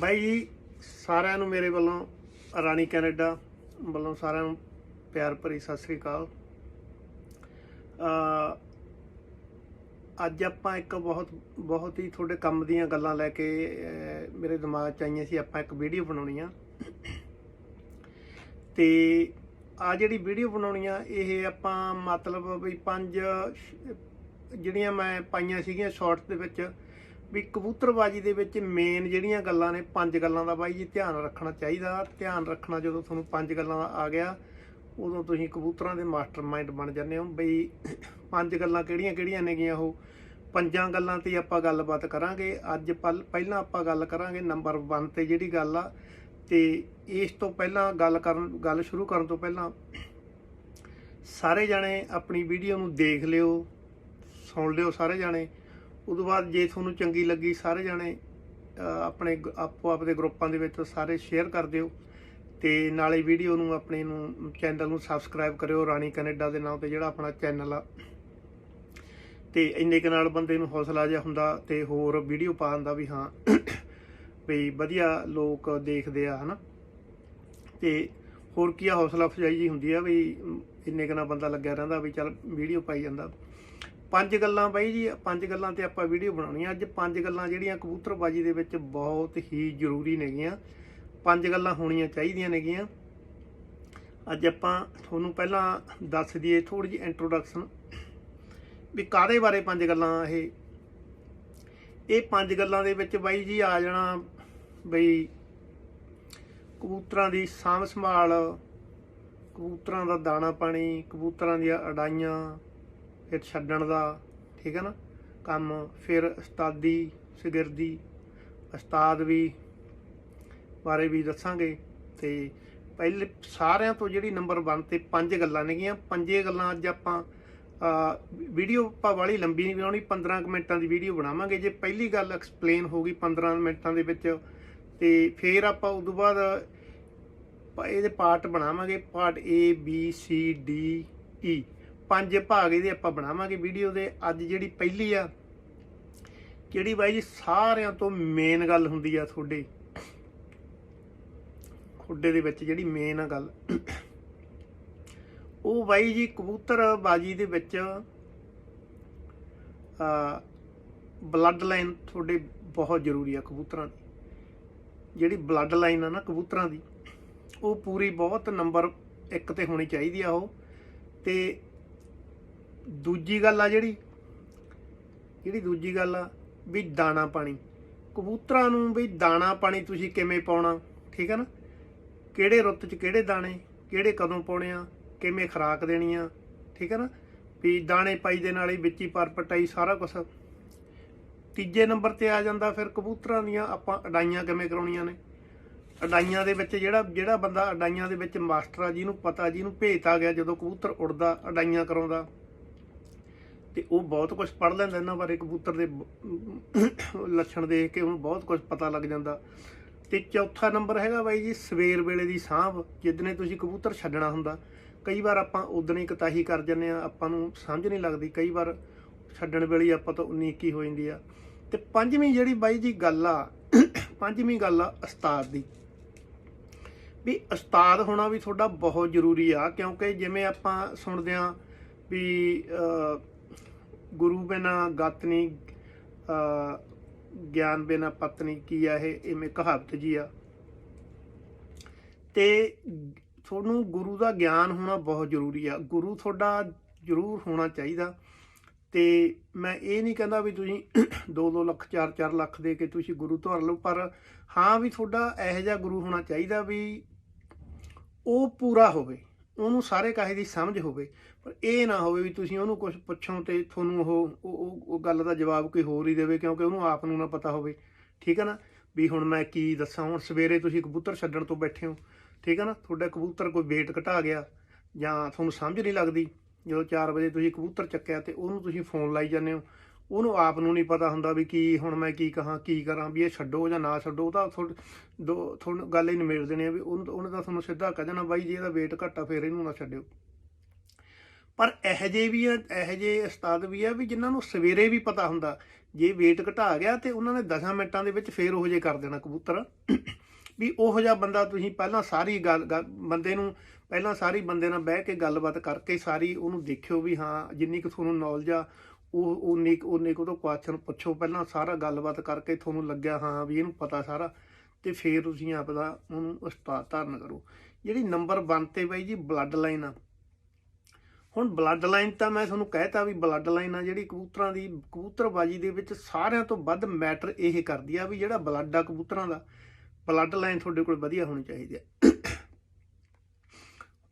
ਬਾਈ ਜੀ, ਸਾਰਿਆਂ ਨੂੰ ਮੇਰੇ ਵੱਲੋਂ ਰਾਣੀ ਕੈਨੇਡਾ ਵੱਲੋਂ ਸਾਰਿਆਂ ਨੂੰ ਪਿਆਰ ਭਰੀ ਸਤਿ ਸ੍ਰੀ ਅਕਾਲ। ਅੱਜ ਆਪਾਂ ਇੱਕ ਬਹੁਤ ਬਹੁਤ ਹੀ ਤੁਹਾਡੇ ਕੰਮ ਦੀਆਂ ਗੱਲਾਂ ਲੈ ਕੇ ਮੇਰੇ ਦਿਮਾਗ 'ਚ ਆਈਆਂ ਸੀ, ਆਪਾਂ ਇੱਕ ਵੀਡੀਓ ਬਣਾਉਣੀ ਆ। ਤੇ ਆ ਜਿਹੜੀ ਵੀਡੀਓ ਬਣਾਉਣੀ ਆ, ਇਹ ਆਪਾਂ ਮਤਲਬ ਵੀ ਪੰਜ ਜਿਹੜੀਆਂ ਮੈਂ ਪਾਈਆਂ ਸੀਗੀਆਂ ਸ਼ਾਰਟਸ ਦੇ ਵਿੱਚ ਵੀ ਕਬੂਤਰਬਾਜੀ ਦੇ ਵਿੱਚ ਮੇਨ ਜਿਹੜੀਆਂ ਗੱਲਾਂ ਨੇ, ਪੰਜ ਗੱਲਾਂ ਦਾ ਬਾਈ ਜੀ ਧਿਆਨ ਰੱਖਣਾ ਚਾਹੀਦਾ। ਧਿਆਨ ਰੱਖਣਾ ਜਦੋਂ ਤੁਹਾਨੂੰ ਪੰਜ ਗੱਲਾਂ ਦਾ ਆ ਗਿਆ, ਉਦੋਂ ਤੁਸੀਂ ਕਬੂਤਰਾਂ ਦੇ ਮਾਸਟਰਮਾਈਂਡ ਬਣ ਜਾਂਦੇ ਹੋ। ਬਈ ਪੰਜ ਗੱਲਾਂ ਕਿਹੜੀਆਂ ਕਿਹੜੀਆਂ ਨੇਗੀਆਂ ਉਹ? ਪੰਜਾਂ ਗੱਲਾਂ ਤੇ ਆਪਾਂ ਗੱਲਬਾਤ ਕਰਾਂਗੇ। ਅੱਜ ਪਲ- ਪਹਿਲਾਂ ਆਪਾਂ ਗੱਲ ਕਰਾਂਗੇ ਨੰਬਰ 1 ਤੇ ਜਿਹੜੀ ਗੱਲ ਆ। ਤੇ ਇਸ ਤੋਂ ਪਹਿਲਾਂ ਗੱਲ ਕਰਨ, ਗੱਲ ਸ਼ੁਰੂ ਕਰਨ ਤੋਂ ਪਹਿਲਾਂ ਸਾਰੇ ਜਾਣੇ ਆਪਣੀ ਵੀਡੀਓ ਨੂੰ ਦੇਖ ਲਿਓ, ਸੁਣ ਲਿਓ ਸਾਰੇ ਜਾਣੇ। ਤੋਂ ਬਾਅਦ ਜੇ ਤੁਹਾਨੂੰ ਚੰਗੀ ਲੱਗੀ ਸਾਰੇ ਜਾਣੇ ਆਪਣੇ ਗ- ਆਪੋ ਆਪਦੇ ਗਰੁੱਪਾਂ ਦੇ ਵਿੱਚ ਸਾਰੇ ਸ਼ੇਅਰ ਕਰ ਦਿਓ ਤੇ ਨਾਲੇ ਵੀਡੀਓ ਨੂੰ ਆਪਣੇ ਨੂੰ ਚੈਨਲ ਨੂੰ ਸਬਸਕ੍ਰਾਈਬ ਕਰਿਓ ਰਾਣੀ ਕੈਨੇਡਾ ਦੇ ਨਾਮ ਤੇ ਜਿਹੜਾ ਆਪਣਾ ਚੈਨਲ ਆ। ਤੇ ਇੰਨੇ ਕੁ ਨਾਲ ਬੰਦੇ ਨੂੰ ਹੌਸਲਾ ਜਿਹਾ ਹੁੰਦਾ ਤੇ ਹੋਰ ਵੀਡੀਓ ਪਾਉਣ ਦਾ ਵੀ ਹਾਂ ਵੀ ਵਧੀਆ ਲੋਕ ਦੇਖਦੇ ਆ, ਹਨਾ। ਤੇ ਹੋਰ ਕੀ ਆ, ਹੌਸਲਾ ਅਫਜ਼ਾਈ ਜੀ ਹੁੰਦੀ ਆ ਵੀ ਇੰਨੇ ਕੁ ਨਾਲ ਬੰਦਾ ਲੱਗਿਆ ਰਹਿੰਦਾ ਵੀ ਚੱਲ ਵੀਡੀਓ ਪਾਈ ਜਾਂਦਾ। ਪੰਜ ਗੱਲਾਂ ਬਾਈ ਜੀ, ਪੰਜ ਗੱਲਾਂ ਤੇ ਆਪਾਂ ਵੀਡੀਓ ਬਣਾਉਣੀ ਆ ਅੱਜ ਪੰਜ ਗੱਲਾਂ ਜਿਹੜੀਆਂ ਕਬੂਤਰਬਾਜੀ ਦੇ ਵਿੱਚ ਬਹੁਤ ਹੀ ਜ਼ਰੂਰੀ ਨੇਗੀਆਂ। ਪੰਜ ਗੱਲਾਂ ਹੋਣੀਆਂ ਚਾਹੀਦੀਆਂ ਨੇਗੀਆਂ। ਅੱਜ ਆਪਾਂ ਤੁਹਾਨੂੰ ਪਹਿਲਾਂ ਦੱਸ ਦਈਏ ਥੋੜੀ ਜਿਹੀ ਇੰਟਰੋਡਕਸ਼ਨ ਵੀ ਕਾਦੇ ਬਾਰੇ ਪੰਜ ਗੱਲਾਂ ਇਹ। ਇਹ ਪੰਜ ਗੱਲਾਂ ਦੇ ਵਿੱਚ ਬਾਈ ਜੀ ਆ ਜਾਣਾ ਬਈ ਕਬੂਤਰਾਂ ਦੀ ਸਾਂਭ ਸੰਭਾਲ ਕਬੂਤਰਾਂ ਦਾ ਦਾਣਾ ਪਾਣੀ ਕਬੂਤਰਾਂ ਦੀਆਂ ਅਡਾਈਆਂ ਫਿਰ ਛੱਡਣ ਦਾ, ਠੀਕ ਹੈ ਨਾ, ਕੰਮ। ਫਿਰ ਉਸਤਾਦੀ, ਸ਼ਾਗਿਰਦੀ, ਉਸਤਾਦ ਵੀ ਬਾਰੇ ਵੀ ਦੱਸਾਂਗੇ। ਤੇ ਪਹਿਲੇ ਸਾਰਿਆਂ ਤੋਂ ਜਿਹੜੀ ਨੰਬਰ 1 ਤੇ ਪੰਜ ਗੱਲਾਂ ਨੇਗੀਆਂ। ਪੰਜੇ ਗੱਲਾਂ ਅੱਜ ਆਪਾਂ ਵੀਡੀਓ ਆਪਾਂ ਵਾਲੀ ਲੰਬੀ ਨਹੀਂ ਬਣਾਉਣੀ 15 ਕੁ ਮਿੰਟਾਂ ਦੀ ਵੀਡੀਓ ਬਣਾਵਾਂਗੇ। ਜੇ ਪਹਿਲੀ ਗੱਲ ਐਕਸਪਲੇਨ ਹੋ ਗਈ 15 ਮਿੰਟਾਂ ਦੇ ਵਿੱਚ, ਤੇ ਫਿਰ ਆਪਾਂ ਉਸ ਤੋਂ ਬਾਅਦ ਇਹਦੇ ਪਾਰਟ ਬਣਾਵਾਂਗੇ। Part A, B, C, D E ਪੰਜ ਭਾਗ ਇਹਦੇ ਆਪਾਂ ਬਣਾਵਾਂਗੇ ਵੀਡੀਓ ਦੇ। ਅੱਜ ਜਿਹੜੀ ਪਹਿਲੀ ਆ ਜਿਹੜੀ ਬਾਈ ਜੀ? ਸਾਰਿਆਂ ਤੋਂ ਮੇਨ ਗੱਲ ਹੁੰਦੀ ਆ ਤੁਹਾਡੇ। ਖੁੱਡੇ ਦੇ ਵਿੱਚ ਜਿਹੜੀ ਮੇਨ ਆ ਗੱਲ। ਉਹ ਬਾਈ ਜੀ ਕਬੂਤਰ ਬਾਜੀ ਦੇ ਵਿੱਚ ਆ ਬਲੱਡ ਲਾਈਨ ਤੁਹਾਡੇ ਬਹੁਤ ਜ਼ਰੂਰੀ ਆ ਕਬੂਤਰਾਂ ਦੀ। ਜਿਹੜੀ ਬਲੱਡ ਲਾਈਨ ਆ ਨਾ ਕਬੂਤਰਾਂ ਦੀ, ਉਹ ਪੂਰੀ ਬਹੁਤ ਨੰਬਰ 1 ਤੇ ਹੋਣੀ ਚਾਹੀਦੀ ਆ ਉਹ। ਤੇ ਦੂਜੀ ਗੱਲ ਆ ਜਿਹੜੀ ਜਿਹੜੀ ਦੂਜੀ ਗੱਲ ਆ, ਵੀ ਦਾਣਾ ਪਾਣੀ। ਕਬੂਤਰਾਂ ਨੂੰ ਵੀ ਦਾਣਾ ਪਾਣੀ ਤੁਸੀਂ ਕਿਵੇਂ ਪਾਉਣਾ, ਠੀਕ ਹੈ ਨਾ? ਕਿਹੜੇ ਰੁੱਤ 'ਚ ਕਿਹੜੇ ਦਾਣੇ, ਕਿਹੜੇ ਕਦੋਂ ਪਾਉਣੇ ਆ, ਕਿਵੇਂ ਖਰਾਕ ਦੇਣੀ ਆ, ਠੀਕ ਹੈ ਨਾ? ਵੀ ਦਾਣੇ ਪਾਈ ਦੇ ਨਾਲ ਹੀ ਵਿੱਚ ਹੀ ਪਟਾਈ ਸਾਰਾ ਕੁਝ ਤੀਜੇ ਨੰਬਰ ਤੇ ਆ ਜਾਂਦਾ ਫਿਰ ਕਬੂਤਰਾਂ ਦੀਆਂ ਆਪਾਂ ਅਡਾਈਆਂ ਕਿਵੇਂ ਕਰਾਉਣੀਆਂ ਨੇ? ਅਡਾਈਆਂ ਦੇ ਵਿੱਚ ਜਿਹੜਾ ਜਿਹੜਾ ਬੰਦਾ ਅਡਾਈਆਂ ਦੇ ਵਿੱਚ ਮਾਸਟਰ ਆ, ਜਿਹਨੂੰ ਪਤਾ, ਜਿਹਨੂੰ ਭੇਜਤਾ ਗਿਆ ਜਦੋਂ ਕਬੂਤਰ ਉੜਦਾ, ਅਡਾਈਆਂ ਕਰਾਉਂਦਾ। ਤੇ ਉਹ ਬਹੁਤ ਕੁਝ ਪੜ ਲੈਂਦਾ ਇਹਨਾਂ ਬਾਰੇ, ਕਬੂਤਰ ਦੇ ਲੱਛਣ ਦੇਖ ਕੇ ਉਹਨੂੰ ਬਹੁਤ ਕੁਝ ਪਤਾ ਲੱਗ ਜਾਂਦਾ। ਤੇ ਚੌਥਾ ਨੰਬਰ ਹੈਗਾ ਬਾਈ ਜੀ, ਸਵੇਰ ਵੇਲੇ ਦੀ ਸਾਂਭ, ਜਿੱਦਨੇ ਤੁਸੀਂ ਕਬੂਤਰ ਛੱਡਣਾ ਹੁੰਦਾ, ਕਈ ਵਾਰ ਆਪਾਂ ਉਦਣੇ ਕਤਾਹੀ ਕਰ ਜੰਨੇ ਆ ਆਪਾਂ ਨੂੰ ਸਮਝ ਨਹੀਂ ਲੱਗਦੀ, ਕਈ ਵਾਰ ਛੱਡਣ ਵੇਲੇ ਆਪਾਂ ਤੋਂ 19 ਕੀ ਹੋ ਜਾਂਦੀ ਆ। ਤੇ ਪੰਜਵੀਂ ਜਿਹੜੀ ਬਾਈ ਜੀ ਗੱਲ ਆ, ਪੰਜਵੀਂ ਗੱਲ ਆ ਉਸਤਾਦ ਦੀ। ਵੀ ਉਸਤਾਦ ਹੋਣਾ ਵੀ ਤੁਹਾਡਾ ਬਹੁਤ ਜ਼ਰੂਰੀ ਆ, ਕਿਉਂਕਿ ਜਿਵੇਂ ਆਪਾਂ ਸੁਣਦੇ ਆ ਵੀ ਗੁਰੂ ਬਿਨਾ ਗਤ ਨਹੀਂ ਗਿਆਨ ਬਿਨਾ ਪਤਨੀ ਕੀ ਆ ਇਹ? ਇਵੇਂ ਕਹਾਵਤ ਜੀ ਆ। ਤੇ ਤੁਹਾਨੂੰ ਗੁਰੂ ਦਾ ਗਿਆਨ ਹੋਣਾ ਬਹੁਤ ਜ਼ਰੂਰੀ ਆ। ਗੁਰੂ ਤੁਹਾਡਾ ਜ਼ਰੂਰ ਹੋਣਾ ਚਾਹੀਦਾ। ਤੇ ਮੈਂ ਇਹ ਨਹੀਂ ਕਹਿੰਦਾ ਵੀ ਤੁਸੀਂ 2-2 ਲੱਖ 4-4 ਲੱਖ ਦੇ ਕੇ ਤੁਸੀਂ ਗੁਰੂ ਧਾਰ ਲਓ, ਪਰ ਹਾਂ ਵੀ ਤੁਹਾਡਾ ਇਹੋ ਜਿਹਾ ਗੁਰੂ ਹੋਣਾ ਚਾਹੀਦਾ ਵੀ ਉਹ ਪੂਰਾ ਹੋਵੇ। ਉਹਨੂੰ ਸਾਰੇ ਕਾਹੇ ਦੀ ਸਮਝ ਹੋਵੇ। ਪਰ ਇਹ ਨਾ ਹੋਵੇ ਵੀ ਤੁਸੀਂ ਉਹਨੂੰ ਕੁਝ ਪੁੱਛੋ ਤੇ ਤੁਹਾਨੂੰ ਉਹ, ਉਹ- ਗੱਲ ਦਾ ਜਵਾਬ ਕੋਈ ਹੋਰ ਹੀ ਦੇਵੇ, ਕਿਉਂਕਿ ਉਹਨੂੰ ਆਪ ਨੂੰ ਨਾ ਪਤਾ ਹੋਵੇ। ਠੀਕ ਹੈ ਨਾ? ਵੀ ਹੁਣ ਮੈਂ ਕੀ ਦੱਸਾਂ? ਹੁਣ ਸਵੇਰੇ ਤੁਸੀਂ ਕਬੂਤਰ ਛੱਡਣ ਤੋਂ ਬੈਠੇ ਹੋ। ਠੀਕ ਹੈ ਨਾ? ਤੁਹਾਡਾ ਕਬੂਤਰ ਕੋਈ weight ਘਟਾ ਗਿਆ ਜਾਂ ਤੁਹਾਨੂੰ ਸਮਝ ਨਹੀਂ ਲੱਗਦੀ। ਜਦੋਂ 4 ਵਜੇ ਤੁਸੀਂ ਕਬੂਤਰ ਚੱਕਿਆ ਤੇ ਉਹਨੂੰ ਤੁਸੀਂ ਫੋਨ ਲਾਈ ਜਾਂਦੇ ਹੋ। ਉਹਨੂੰ ਆਪ ਨੂੰ ਨਹੀਂ ਪਤਾ ਹੁੰਦਾ ਵੀ ਕੀ ਹੁਣ ਮੈਂ ਕੀ ਕਹਾਂ, ਕੀ ਕਰਾਂ, ਵੀ ਇਹ ਛੱਡੋ ਜਾਂ ਨਾ ਛੱਡੋ। ਉਹ ਤਾਂ ਥੋੜ- ਦੋ ਤੁਹਾਨੂੰ ਗੱਲ ਹੀ ਨਿਮੇੜ ਦੇਣੀ ਆ ਵੀ ਉਹਨੂੰ, ਉਹਨੇ ਤਾਂ ਤੁਹਾਨੂੰ ਸਿੱਧਾ ਕਹਿ ਦੇਣਾ, ਬਾਈ ਜੇ ਇਹਦਾ weight ਘੱਟਾ ਫੇਰ ਇਹਨੂੰ ਨਾ ਛੱਡਿਓ। ਪਰ ਇਹੋ ਜਿਹੇ ਵੀ ਆ, ਇਹੋ ਜਿਹੇ ਉਸਤਾਦ ਵੀ ਆ ਵੀ ਜਿਨ੍ਹਾਂ ਨੂੰ ਸਵੇਰੇ ਵੀ ਪਤਾ ਹੁੰਦਾ, ਜੇ weight ਘਟਾ ਗਿਆ ਤੇ ਉਹਨਾਂ ਨੇ 10 ਮਿੰਟਾਂ ਦੇ ਵਿੱਚ ਫੇਰ ਉਹ ਜੇ ਕਰ ਦੇਣਾ ਕਬੂਤਰ। ਵੀ ਉਹੋ ਜਿਹਾ ਬੰਦਾ ਤੁਸੀਂ ਪਹਿਲਾਂ ਸਾਰੀ ਗੱਲ, ਗੱਲ- ਬੰਦੇ ਨੂੰ ਪਹਿਲਾਂ ਸਾਰੀ ਬੰਦੇ ਨਾਲ ਬਹਿ ਕੇ ਗੱਲਬਾਤ ਕਰਕੇ ਸਾਰੀ ਉਹਨੂੰ ਦੇਖਿਓ ਵੀ ਹਾਂ, ਜਿੰਨੀ ਕੁ ਤੁਹਾਨੂੰ ਨੌਲੇਜ ਆ, ਉਹ ਉਨੀ ਕੁ- ਉਨੇ ਕੁ ਤੋਂ ਕੁਐਸਚਨ ਪੁੱਛੋ, ਪਹਿਲਾਂ ਸਾਰਾ ਗੱਲਬਾਤ ਕਰਕੇ ਤੁਹਾਨੂੰ ਲੱਗਿਆ ਹਾਂ ਵੀ ਇਹਨੂੰ ਪਤਾ ਸਾਰਾ ਤੇ ਫਿਰ ਤੁਸੀਂ ਆਪਦਾ ਉਹਨੂੰ ਉਸਤਾਦ ਧਾਰਨ ਕਰੋ। ਜਿਹੜੀ ਨੰਬਰ 1 ਤੇ ਬਾਈ ਜੀ ਬਲੱਡ ਲਾਈਨ ਆ ਹੁਣ ਬਲੱਡ ਲਾਈਨ ਤਾਂ ਮੈਂ ਤੁਹਾਨੂੰ ਕਹਿਤਾ ਵੀ ਬਲੱਡ ਲਾਈਨ ਆ ਜਿਹੜੀ ਕਬੂਤਰਾਂ ਦੀ, ਕਬੂਤਰਬਾਜੀ ਦੇ ਵਿੱਚ ਸਾਰਿਆਂ ਤੋਂ ਵੱਧ ਮੈਟਰ ਇਹ ਕਰਦੀ ਆ ਵੀ ਜਿਹੜਾ ਬਲੱਡ ਆ ਕਬੂਤਰਾਂ ਦਾ ਬਲੱਡ ਲਾਈਨ ਤੁਹਾਡੇ ਕੋਲ ਵਧੀਆ ਹੋਣੀ ਚਾਹੀਦੀ ਹੈ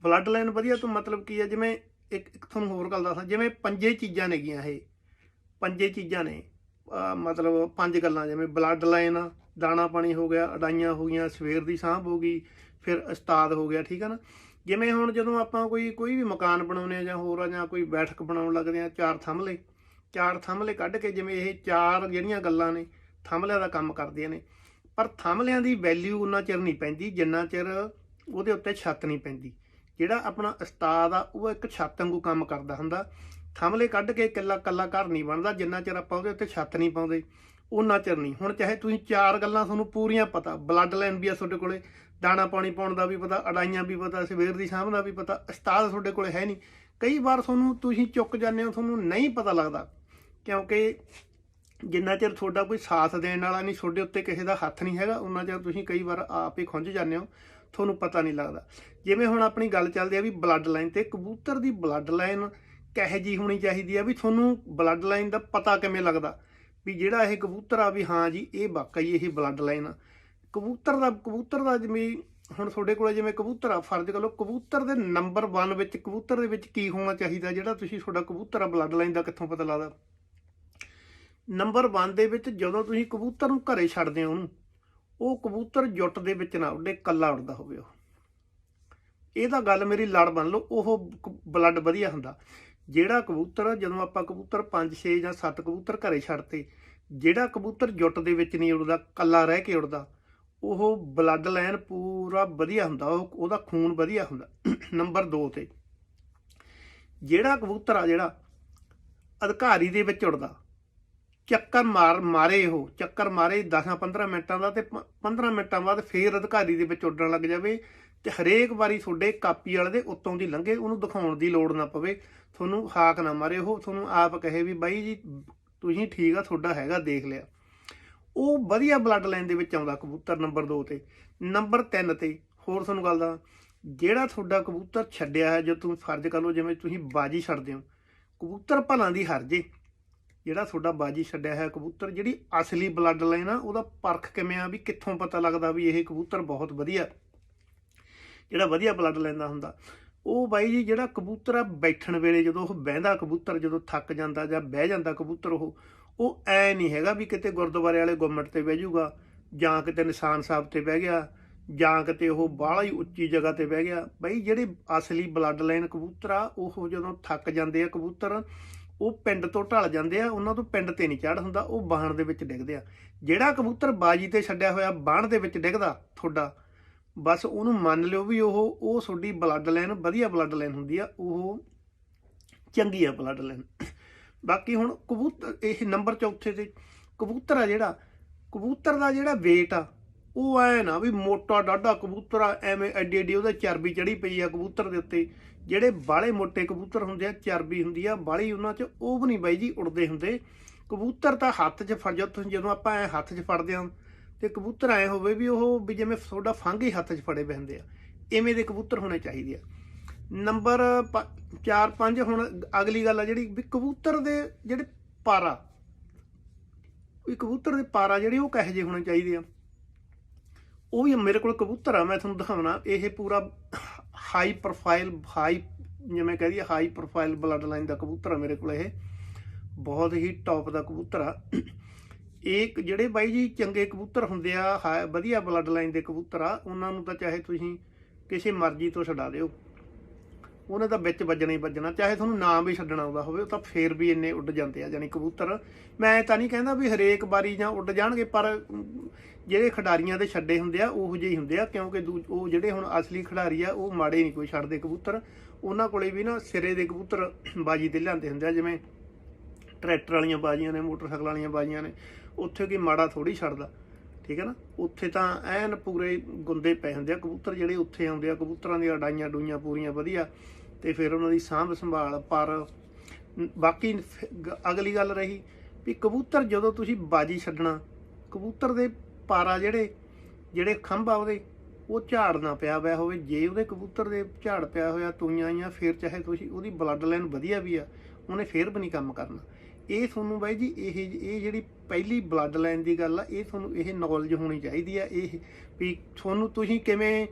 ਬਲੱਡ ਲਾਈਨ ਵਧੀਆ ਤੋਂ ਮਤਲਬ ਕੀ ਹੈ ਜਿਵੇਂ ਇੱਕ ਇੱਕ ਤੁਹਾਨੂੰ ਹੋਰ ਗੱਲ ਦੱਸਾਂ, ਜਿਵੇਂ ਪੰਜੇ ਚੀਜ਼ਾਂ ਨੇਗੀਆਂ ਇਹ, ਪੰਜੇ ਚੀਜ਼ਾਂ ਨੇ ਮਤਲਬ ਪੰਜ ਗੱਲਾਂ, ਜਿਵੇਂ ਬਲੱਡ ਲਾਈਨ ਦਾਣਾ ਪਾਣੀ ਹੋ ਗਿਆ, ਅਡਾਈਆਂ ਹੋ ਗਈਆਂ, ਸਵੇਰ ਦੀ ਸਾਂਭ ਹੋ ਗਈ, ਫਿਰ ਉਸਤਾਦ ਹੋ ਗਿਆ, ਠੀਕ ਹੈ ਨਾ? ਜਿਵੇਂ ਹੁਣ ਜਦੋਂ ਆਪਾਂ ਕੋਈ ਕੋਈ ਵੀ ਮਕਾਨ ਬਣਾਉਂਦੇ ਆ ਜਾਂ ਹੋਰ ਆ ਜਾਂ ਕੋਈ ਬੈਠਕ ਬਣਾਉਣ ਲੱਗਦੇ ਆ ਚਾਰ ਥੰਮਲੇ ਚਾਰ ਥੰਮਲੇ ਕੱਢ ਕੇ ਜਿਵੇਂ ਇਹ ਚਾਰ ਜਿਹੜੀਆਂ ਗੱਲਾਂ ਨੇ, ਥੰਮਲਿਆਂ ਦਾ ਕੰਮ ਕਰਦੀਆਂ ਨੇ, ਪਰ ਥੰਮਲਿਆਂ ਦੀ ਵੈਲਿਊ ਉਨਾ ਚਿਰ ਨਹੀਂ ਪੈਂਦੀ, ਜਿੰਨਾ ਚਿਰ ਉਹਦੇ ਉੱਤੇ ਛੱਤ ਨਹੀਂ ਪੈਂਦੀ। ਜਿਹੜਾ ਆਪਣਾ ਉਸਤਾਦ ਆ, ਉਹ ਇੱਕ ਛੱਤ ਵਾਂਗੂ ਕੰਮ ਕਰਦਾ ਹੁੰਦਾ। ਥੰਮਲੇ ਕੱਢ ਕੇ ਇਕੱਲਾ ਇਕੱਲਾ ਘਰ ਨਹੀਂ ਬਣਦਾ, ਜਿੰਨਾ ਚਿਰ ਆਪਾਂ ਉਹਦੇ ਉੱਤੇ ਛੱਤ ਨਹੀਂ ਪਾਉਂਦੇ। ਉਹਨਾਂ ਚਿਰ ਨਹੀਂ। ਹੁਣ ਚਾਹੇ ਤੁਸੀਂ ਚਾਰ ਗੱਲਾਂ ਤੁਹਾਨੂੰ ਪੂਰੀਆਂ ਪਤਾ ਬਲੱਡ ਲਾਈਨ ਵੀ ਆ ਤੁਹਾਡੇ ਕੋਲੇ, ਦਾਣਾ ਪਾਣੀ ਪਾਉਣ ਦਾ ਵੀ ਪਤਾ ਅਡਾਈਆਂ ਵੀ ਪਤਾ, ਸਵੇਰ ਦੀ ਸ਼ਾਮ ਦਾ ਵੀ ਪਤਾ, ਉਸਤਾਦ ਤੁਹਾਡੇ ਕੋਲੇ ਹੈ ਨਹੀਂ। ਕਈ ਵਾਰ ਤੁਹਾਨੂੰ ਤੁਸੀਂ ਚੁੱਕ ਜਾਂਦੇ ਹੋ, ਤੁਹਾਨੂੰ ਨਹੀਂ ਪਤਾ ਲੱਗਦਾ, ਕਿਉਂਕਿ ਜਿੰਨਾ ਚਿਰ ਤੁਹਾਡਾ ਕੋਈ ਸਾਥ ਦੇਣ ਵਾਲਾ ਨਹੀਂ, ਤੁਹਾਡੇ ਉੱਤੇ ਕਿਸੇ ਦਾ ਹੱਥ ਨਹੀਂ ਹੈਗਾ ਉਹਨਾਂ ਚਿਰ ਤੁਸੀਂ ਕਈ ਵਾਰ ਆਪ ਹੀ ਖੁੰਝ ਜਾਂਦੇ ਹੋ, ਤੁਹਾਨੂੰ ਪਤਾ ਨਹੀਂ ਲੱਗਦਾ। ਜਿਵੇਂ ਹੁਣ ਆਪਣੀ ਗੱਲ ਚੱਲਦੀ ਆ ਵੀ ਬਲੱਡ ਲਾਈਨ ਤੇ ਕਬੂਤਰ ਦੀ ਬਲੱਡ ਲਾਈਨ ਕਿਹੋ ਜੀ ਹੋਣੀ ਚਾਹੀਦੀ ਆ, ਵੀ ਤੁਹਾਨੂੰ ਬਲੱਡ ਲਾਈਨ ਦਾ ਪਤਾ ਕਿਵੇਂ ਲੱਗਦਾ? ਵੀ ਜਿਹੜਾ ਇਹ ਕਬੂਤਰ ਆ ਵੀ ਹਾਂ ਜੀ, ਇਹ ਵਾਕਈ ਇਹ ਬਲੱਡ ਲਾਈਨ ਆ। ਕਬੂਤਰ ਦਾ ਕਬੂਤਰ ਦਾ ਜਿਵੇਂ ਹੁਣ ਤੁਹਾਡੇ ਕੋਲੇ ਜਿਵੇਂ ਕਬੂਤਰ ਆ, ਫਰਜ਼ ਕਰ ਲਓ ਕਬੂਤਰ ਦੇ ਨੰਬਰ 1 ਵਿੱਚ, ਕਬੂਤਰ ਦੇ ਵਿੱਚ ਕੀ ਹੋਣਾ ਚਾਹੀਦਾ, ਜਿਹੜਾ ਤੁਸੀਂ ਤੁਹਾਡਾ ਕਬੂਤਰ ਆ ਬਲੱਡ ਲਾਈਨ ਦਾ ਕਿੱਥੋਂ ਪਤਾ ਲੱਗਦਾ? ਨੰਬਰ 1 ਦੇ ਵਿੱਚ ਜਦੋਂ ਤੁਸੀਂ ਕਬੂਤਰ ਨੂੰ ਘਰੇ ਛੱਡਦੇ ਹੋ ਉਹਨੂੰ, ਉਹ ਕਬੂਤਰ ਜੁੱਟ ਦੇ ਵਿੱਚ ਨਾ ਉੱਡੇ ਕੱਲਾ ਉੱਡਦਾ ਹੋਵੇ ਉਹ। ਇਹ ਤਾਂ ਗੱਲ ਮੇਰੀ ਲੜ ਬਣ ਲਓ, ਉਹ ਬਲੱਡ ਵਧੀਆ ਹੁੰਦਾ। ਜਿਹੜਾ ਕਬੂਤਰ ਜਦੋਂ ਆਪਾਂ ਕਬੂਤਰ 5 6 ਜਾਂ 7 ਕਬੂਤਰ ਘਰੇ ਛੱਡਤੇ, ਜਿਹੜਾ ਕਬੂਤਰ ਜੁੱਟ ਦੇ ਵਿੱਚ ਨਹੀਂ ਉੱਡਦਾ ਕੱਲਾ ਰਹਿ ਕੇ ਉੱਡਦਾ, ਉਹ ਬਲੱਡ ਲਾਈਨ ਪੂਰਾ ਵਧੀਆ ਹੁੰਦਾ, ਉਹ, ਉਹਦਾ ਖੂਨ ਵਧੀਆ ਹੁੰਦਾ। ਨੰਬਰ 2 ਤੇ, ਜਿਹੜਾ ਕਬੂਤਰ ਆ, ਜਿਹੜਾ ਅਧਿਕਾਰੀ ਦੇ ਵਿੱਚ ਉੱਡਦਾ, ਚੱਕਰ ਮਾਰ, ਮਾਰੇ ਉਹ, ਚੱਕਰ ਮਾਰੇ 10-15 ਮਿੰਟਾਂ ਦਾ ਤੇ 15 ਮਿੰਟਾਂ ਬਾਅਦ ਫੇਰ ਅਧਿਕਾਰੀ ਦੇ ਵਿੱਚ ਉੱਡਣ ਲੱਗ ਜਾਵੇ ਤੇ ਹਰੇਕ ਵਾਰੀ ਤੁਹਾਡੇ ਕਾਪੀ ਵਾਲੇ ਦੇ ਉੱਤੋਂ ਦੀ ਲੰਘੇ, ਉਹਨੂੰ ਦਿਖਾਉਣ ਦੀ ਲੋੜ ਨਾ ਪਵੇ। ਤੁਹਾਨੂੰ ਹਾਕ ਨਾ ਮਾਰੇ। ਉਹ ਤੁਹਾਨੂੰ ਆਪ ਕਹੇ ਵੀ, ਬਾਈ ਜੀ, ਤੁਸੀਂ ਠੀਕ ਆ, ਤੁਹਾਡਾ ਹੈਗਾ, ਦੇਖ ਲਿਆ। ਉਹ ਵਧੀਆ ਬਲੱਡ ਲਾਈਨ ਦੇ ਵਿੱਚ ਆਉਂਦਾ ਕਬੂਤਰ ਨੰਬਰ 2 ਤੇ। ਨੰਬਰ 3 ਤੇ, ਹੋਰ ਤੁਹਾਨੂੰ ਗੱਲ ਦਾ ਜਿਹੜਾ ਤੁਹਾਡਾ ਕਬੂਤਰ ਛੱਡਿਆ ਹੈ, ਜੋ ਤੁਸੀਂ ਫਰਜ਼ ਕਰ ਲਓ, ਜਿਵੇਂ ਤੁਸੀਂ ਬਾਜੀ ਛੱਡਦੇ ਹੋ, ਕਬੂਤਰ ਭਲਾਂ ਦੀ ਹਰ ਜੇ। ਜਿਹੜਾ ਤੁਹਾਡਾ ਬਾਜੀ ਛੱਡਿਆ ਹੈ ਕਬੂਤਰ, ਜਿਹੜੀ ਅਸਲੀ ਬਲੱਡ ਲਾਈਨ ਆ, ਉਹਦਾ ਪਰਖ ਕਿਵੇਂ ਆ, ਵੀ ਕਿੱਥੋਂ ਪਤਾ ਲੱਗਦਾ ਵੀ ਇਹ ਕਬੂਤਰ ਬਹੁਤ ਵਧੀਆ। ਜਿਹੜਾ ਵਧੀਆ ਬਲੱਡ ਲੈਂਦਾ ਹੁੰਦਾ, ਉਹ ਬਾਈ ਜੀ ਜਿਹੜਾ ਕਬੂਤਰ ਆ ਬੈਠਣ ਵੇਲੇ ਜਦੋਂ ਉਹ ਬਹਿੰਦਾ ਕਬੂਤਰ, ਜਦੋਂ ਥੱਕ ਜਾਂਦਾ ਜਾਂ ਬਹਿ ਜਾਂਦਾ ਕਬੂਤਰ ਉਹ ਉਹ ਐ ਨਹੀਂ ਹੈਗਾ ਵੀ ਕਿਤੇ ਗੁਰਦੁਆਰੇ ਵਾਲੇ ਗੁੰਮਟ ਤੇ ਬਹਿ ਜਾਊਗਾ ਜਾਂ ਕਿਤੇ ਨਿਸ਼ਾਨ ਸਾਹਿਬ ਤੇ ਬਹਿ ਗਿਆ ਜਾਂ ਕਿਤੇ ਉਹ ਬਾਹਲਾ ਹੀ ਉੱਚੀ ਜਗ੍ਹਾ ਤੇ ਬਹਿ ਗਿਆ। ਬਈ ਜਿਹੜੇ ਅਸਲੀ ਬਲੱਡ ਲਾਈਨ ਕਬੂਤਰ ਆ, ਉਹ ਜਦੋਂ ਥੱਕ ਜਾਂਦੇ ਆ ਕਬੂਤਰ, ਉਹ ਪਿੰਡ ਤੋਂ ਢਲ ਜਾਂਦੇ ਆ, ਉਹਨਾਂ ਤੋਂ ਪਿੰਡ ਤੇ ਨਹੀਂ ਚੜ ਹੁੰਦਾ, ਉਹ ਬਾਹਣ ਦੇ ਵਿੱਚ ਡਿੱਗਦੇ ਆ। ਜਿਹੜਾ ਕਬੂਤਰ ਬਾਜੀ ਤੇ ਛੱਡਿਆ ਹੋਇਆ ਬਾਹਣ ਦੇ ਵਿੱਚ ਡਿੱਗਦਾ ਤੁਹਾਡਾ ਬਸ ਉਹਨੂੰ ਮੰਨ ਲਿਓ ਵੀ ਉਹ ਉਹ ਤੁਹਾਡੀ ਬਲੱਡ ਲਾਈਨ ਵਧੀਆ ਬਲੱਡ ਲਾਈਨ ਹੁੰਦੀ ਆ, ਉਹ ਚੰਗੀ ਆ ਬਲੱਡ ਲਾਈਨ ਬਾਕੀ ਹੁਣ ਕਬੂਤਰ, ਇਹ ਨੰਬਰ ਚੌਥੇ ਤੇ, ਕਬੂਤਰ ਆ ਜਿਹੜਾ, ਕਬੂਤਰ ਦਾ ਜਿਹੜਾ weight ਆ, ਉਹ ਐ ਨਾ ਵੀ ਮੋਟਾ ਡਾਢਾ ਕਬੂਤਰ ਆ, ਐਵੇਂ ਐਡੀ ਐਡੀ ਉਹਦੇ ਚਰਬੀ ਚੜੀ ਪਈ ਆ ਕਬੂਤਰ ਦੇ ਉੱਤੇ। ਜਿਹੜੇ ਬਾਲੇ ਮੋਟੇ ਕਬੂਤਰ ਹੁੰਦੇ ਆ, ਚਰਬੀ ਹੁੰਦੀ ਆ ਬਾਲੀ ਉਹਨਾਂ 'ਚ ਉਹ ਵੀ ਨਹੀਂ ਬਾਈ ਜੀ ਉੜਦੇ ਹੁੰਦੇ। ਕਬੂਤਰ ਤਾਂ ਹੱਥ 'ਚ ਫੜ ਜਾ ਤੁਸੀਂ ਜਦੋਂ ਆਪਾਂ ਐ ਹੱਥ 'ਚ ਫੜਦੇ ਹਾਂ ਤੇ ਕਬੂਤਰ ਐ ਹੋਵੇ ਵੀ ਉਹ ਵੀ ਜਿਵੇਂ ਤੁਹਾਡਾ ਫੰਗ ਹੀ ਹੱਥ 'ਚ ਫੜੇ ਬਹਿੰਦੇ ਆ ਐਵੇਂ ਦੇ ਕਬੂਤਰ ਹੋਣੇ ਚਾਹੀਦੇ ਆ। ਨੰਬਰ 4 5 ਹੁਣ ਅਗਲੀ ਗੱਲ ਆ ਜਿਹੜੀ, ਵੀ ਕਬੂਤਰ ਦੇ ਜਿਹੜੇ ਪਾਰਾ, ਵੀ ਕਬੂਤਰ ਦੇ ਪਾਰਾ ਜਿਹੜੇ ਉਹ ਕਹੇ ਜੇ ਹੋਣੇ ਚਾਹੀਦੇ ਆ। ਉਹ ਵੀ ਮੇਰੇ ਕੋਲ ਕਬੂਤਰ ਆ, ਮੈਂ ਤੁਹਾਨੂੰ ਦਿਖਾਉਣਾ, ਇਹ ਪੂਰਾ ਹਾਈ ਪ੍ਰੋਫਾਈਲ ਹਾਈ ਜਿਵੇਂ ਕਹਦੀ ਹਾਈ ਪ੍ਰੋਫਾਈਲ ਬਲੱਡ ਲਾਈਨ ਦਾ ਕਬੂਤਰ ਆ ਮੇਰੇ ਕੋਲ ਇਹ। ਬਹੁਤ ਹੀ ਟੌਪ ਦਾ ਕਬੂਤਰ ਆ। ਇਹ ਜਿਹੜੇ ਬਾਈ ਜੀ ਚੰਗੇ ਕਬੂਤਰ ਹੁੰਦੇ ਆ ਹਾ- ਵਧੀਆ ਬਲੱਡ ਲਾਈਨ ਦੇ ਕਬੂਤਰ ਆ, ਉਹਨਾਂ ਨੂੰ ਤਾਂ ਚਾਹੇ ਤੁਸੀਂ ਕਿਸੇ ਮਰਜ਼ੀ ਤੋਂ ਛਡਾ ਦਿਓ। ਉਹਨੇ ਤਾਂ ਵਿੱਚ ਵੱਜਣਾ ਹੀ ਵੱਜਣਾ, ਚਾਹੇ ਤੁਹਾਨੂੰ ਨਾਮ ਵੀ ਛੱਡਣਾ ਆਉਂਦਾ ਹੋਵੇ, ਉਹ ਤਾਂ ਫੇਰ ਵੀ ਇੰਨੇ ਉੱਡ ਜਾਂਦੇ ਆ ਜਾਨੀ ਕਬੂਤਰ। ਮੈਂ ਤਾਂ ਨਹੀਂ ਕਹਿੰਦਾ ਵੀ ਹਰੇਕ ਵਾਰੀ ਜਾਂ ਉੱਡ ਜਾਣਗੇ, ਪਰ ਜਿਹੜੇ ਖਿਡਾਰੀਆਂ ਦੇ ਛੱਡੇ ਹੁੰਦੇ ਆ, ਉਹੋ ਜਿਹੇ ਹੀ ਹੁੰਦੇ ਆ, ਕਿਉਂਕਿ ਦੂ- ਉਹ ਜਿਹੜੇ ਹੁਣ ਅਸਲੀ ਖਿਡਾਰੀ ਆ, ਉਹ ਮਾੜੇ ਨਹੀਂ ਕੋਈ ਛੱਡਦੇ ਕਬੂਤਰ। ਉਹਨਾਂ ਕੋਲੇ ਵੀ ਨਾ ਸਿਰੇ ਦੇ ਕਬੂਤਰ ਬਾਜੀ ਤੇ ਲਿਆਂਦੇ ਹੁੰਦੇ ਆ, ਜਿਵੇਂ ਟਰੈਕਟਰ ਵਾਲੀਆਂ ਬਾਜੀਆਂ ਨੇ, ਮੋਟਰਸਾਈਕਲ ਵਾਲੀਆਂ ਬਾਜੀਆਂ ਨੇ। ਉੱਥੇ ਕੀ ਮਾੜਾ ਥੋੜੀ ਛੱਡਦਾ, ਠੀਕ ਹੈ ਨਾ? ਉੱਥੇ ਤਾਂ ਐਨ ਪੂਰੇ ਗੁੰਦੇ ਪਏ ਹੁੰਦੇ ਆ, ਕਬੂਤਰ ਜਿਹੜੇ ਉੱਥੇ ਆਉਂਦੇ ਆ, ਕਬੂਤਰਾਂ ਦੀਆਂ ਡਾਈਆਂ ਡੂਈਆਂ ਪੂਰੀਆਂ ਵਧੀਆ ਤੇ ਫਿਰ ਉਹਨਾਂ ਦੀ ਸਾਂਭ ਸੰਭਾਲ, ਪਰ ਬਾਕੀ ਫ- ਅਗਲੀ ਗੱਲ ਰਹੀ ਵੀ ਕਬੂਤਰ ਜਦੋਂ ਤੁਸੀਂ ਬਾਜੀ ਛੱਡਣਾ, ਕਬੂਤਰ ਦੇ ਪਾਰਾ ਜਿਹੜੇ ਜਿਹੜੇ ਖੰਭ ਆ ਉਹਦੇ, ਉਹ ਝਾੜ ਨਾ ਪਿਆ ਹੋਇਆ ਹੋਵੇ, ਜੇ ਉਹਦੇ ਕਬੂਤਰ ਦੇ ਝਾੜ ਪਿਆ ਹੋਇਆ, ਤੂਈਆਂ ਆਈਆਂ, ਫਿਰ ਚਾਹੇ ਤੁਸੀਂ ਉਹਦੀ ਬਲੱਡ ਲਾਈਨ ਵਧੀਆ ਵੀ ਆ, ਉਹਨੇ ਫੇਰ ਵੀ ਨਹੀਂ ਕੰਮ ਕਰਨਾ। ਇਹ ਤੁਹਾਨੂੰ ਬਾਈ ਜੀ, ਇਹ ਇਹ ਜਿਹੜੀ ਪਹਿਲੀ ਬਲੱਡ ਲਾਈਨ ਦੀ ਗੱਲ ਆ, ਇਹ ਤੁਹਾਨੂੰ, ਇਹ ਨੌਲੇਜ ਹੋਣੀ ਚਾਹੀਦੀ ਆ, ਇਹ ਵੀ ਤੁਹਾਨੂੰ ਤੁਸੀਂ ਕਿਵੇਂ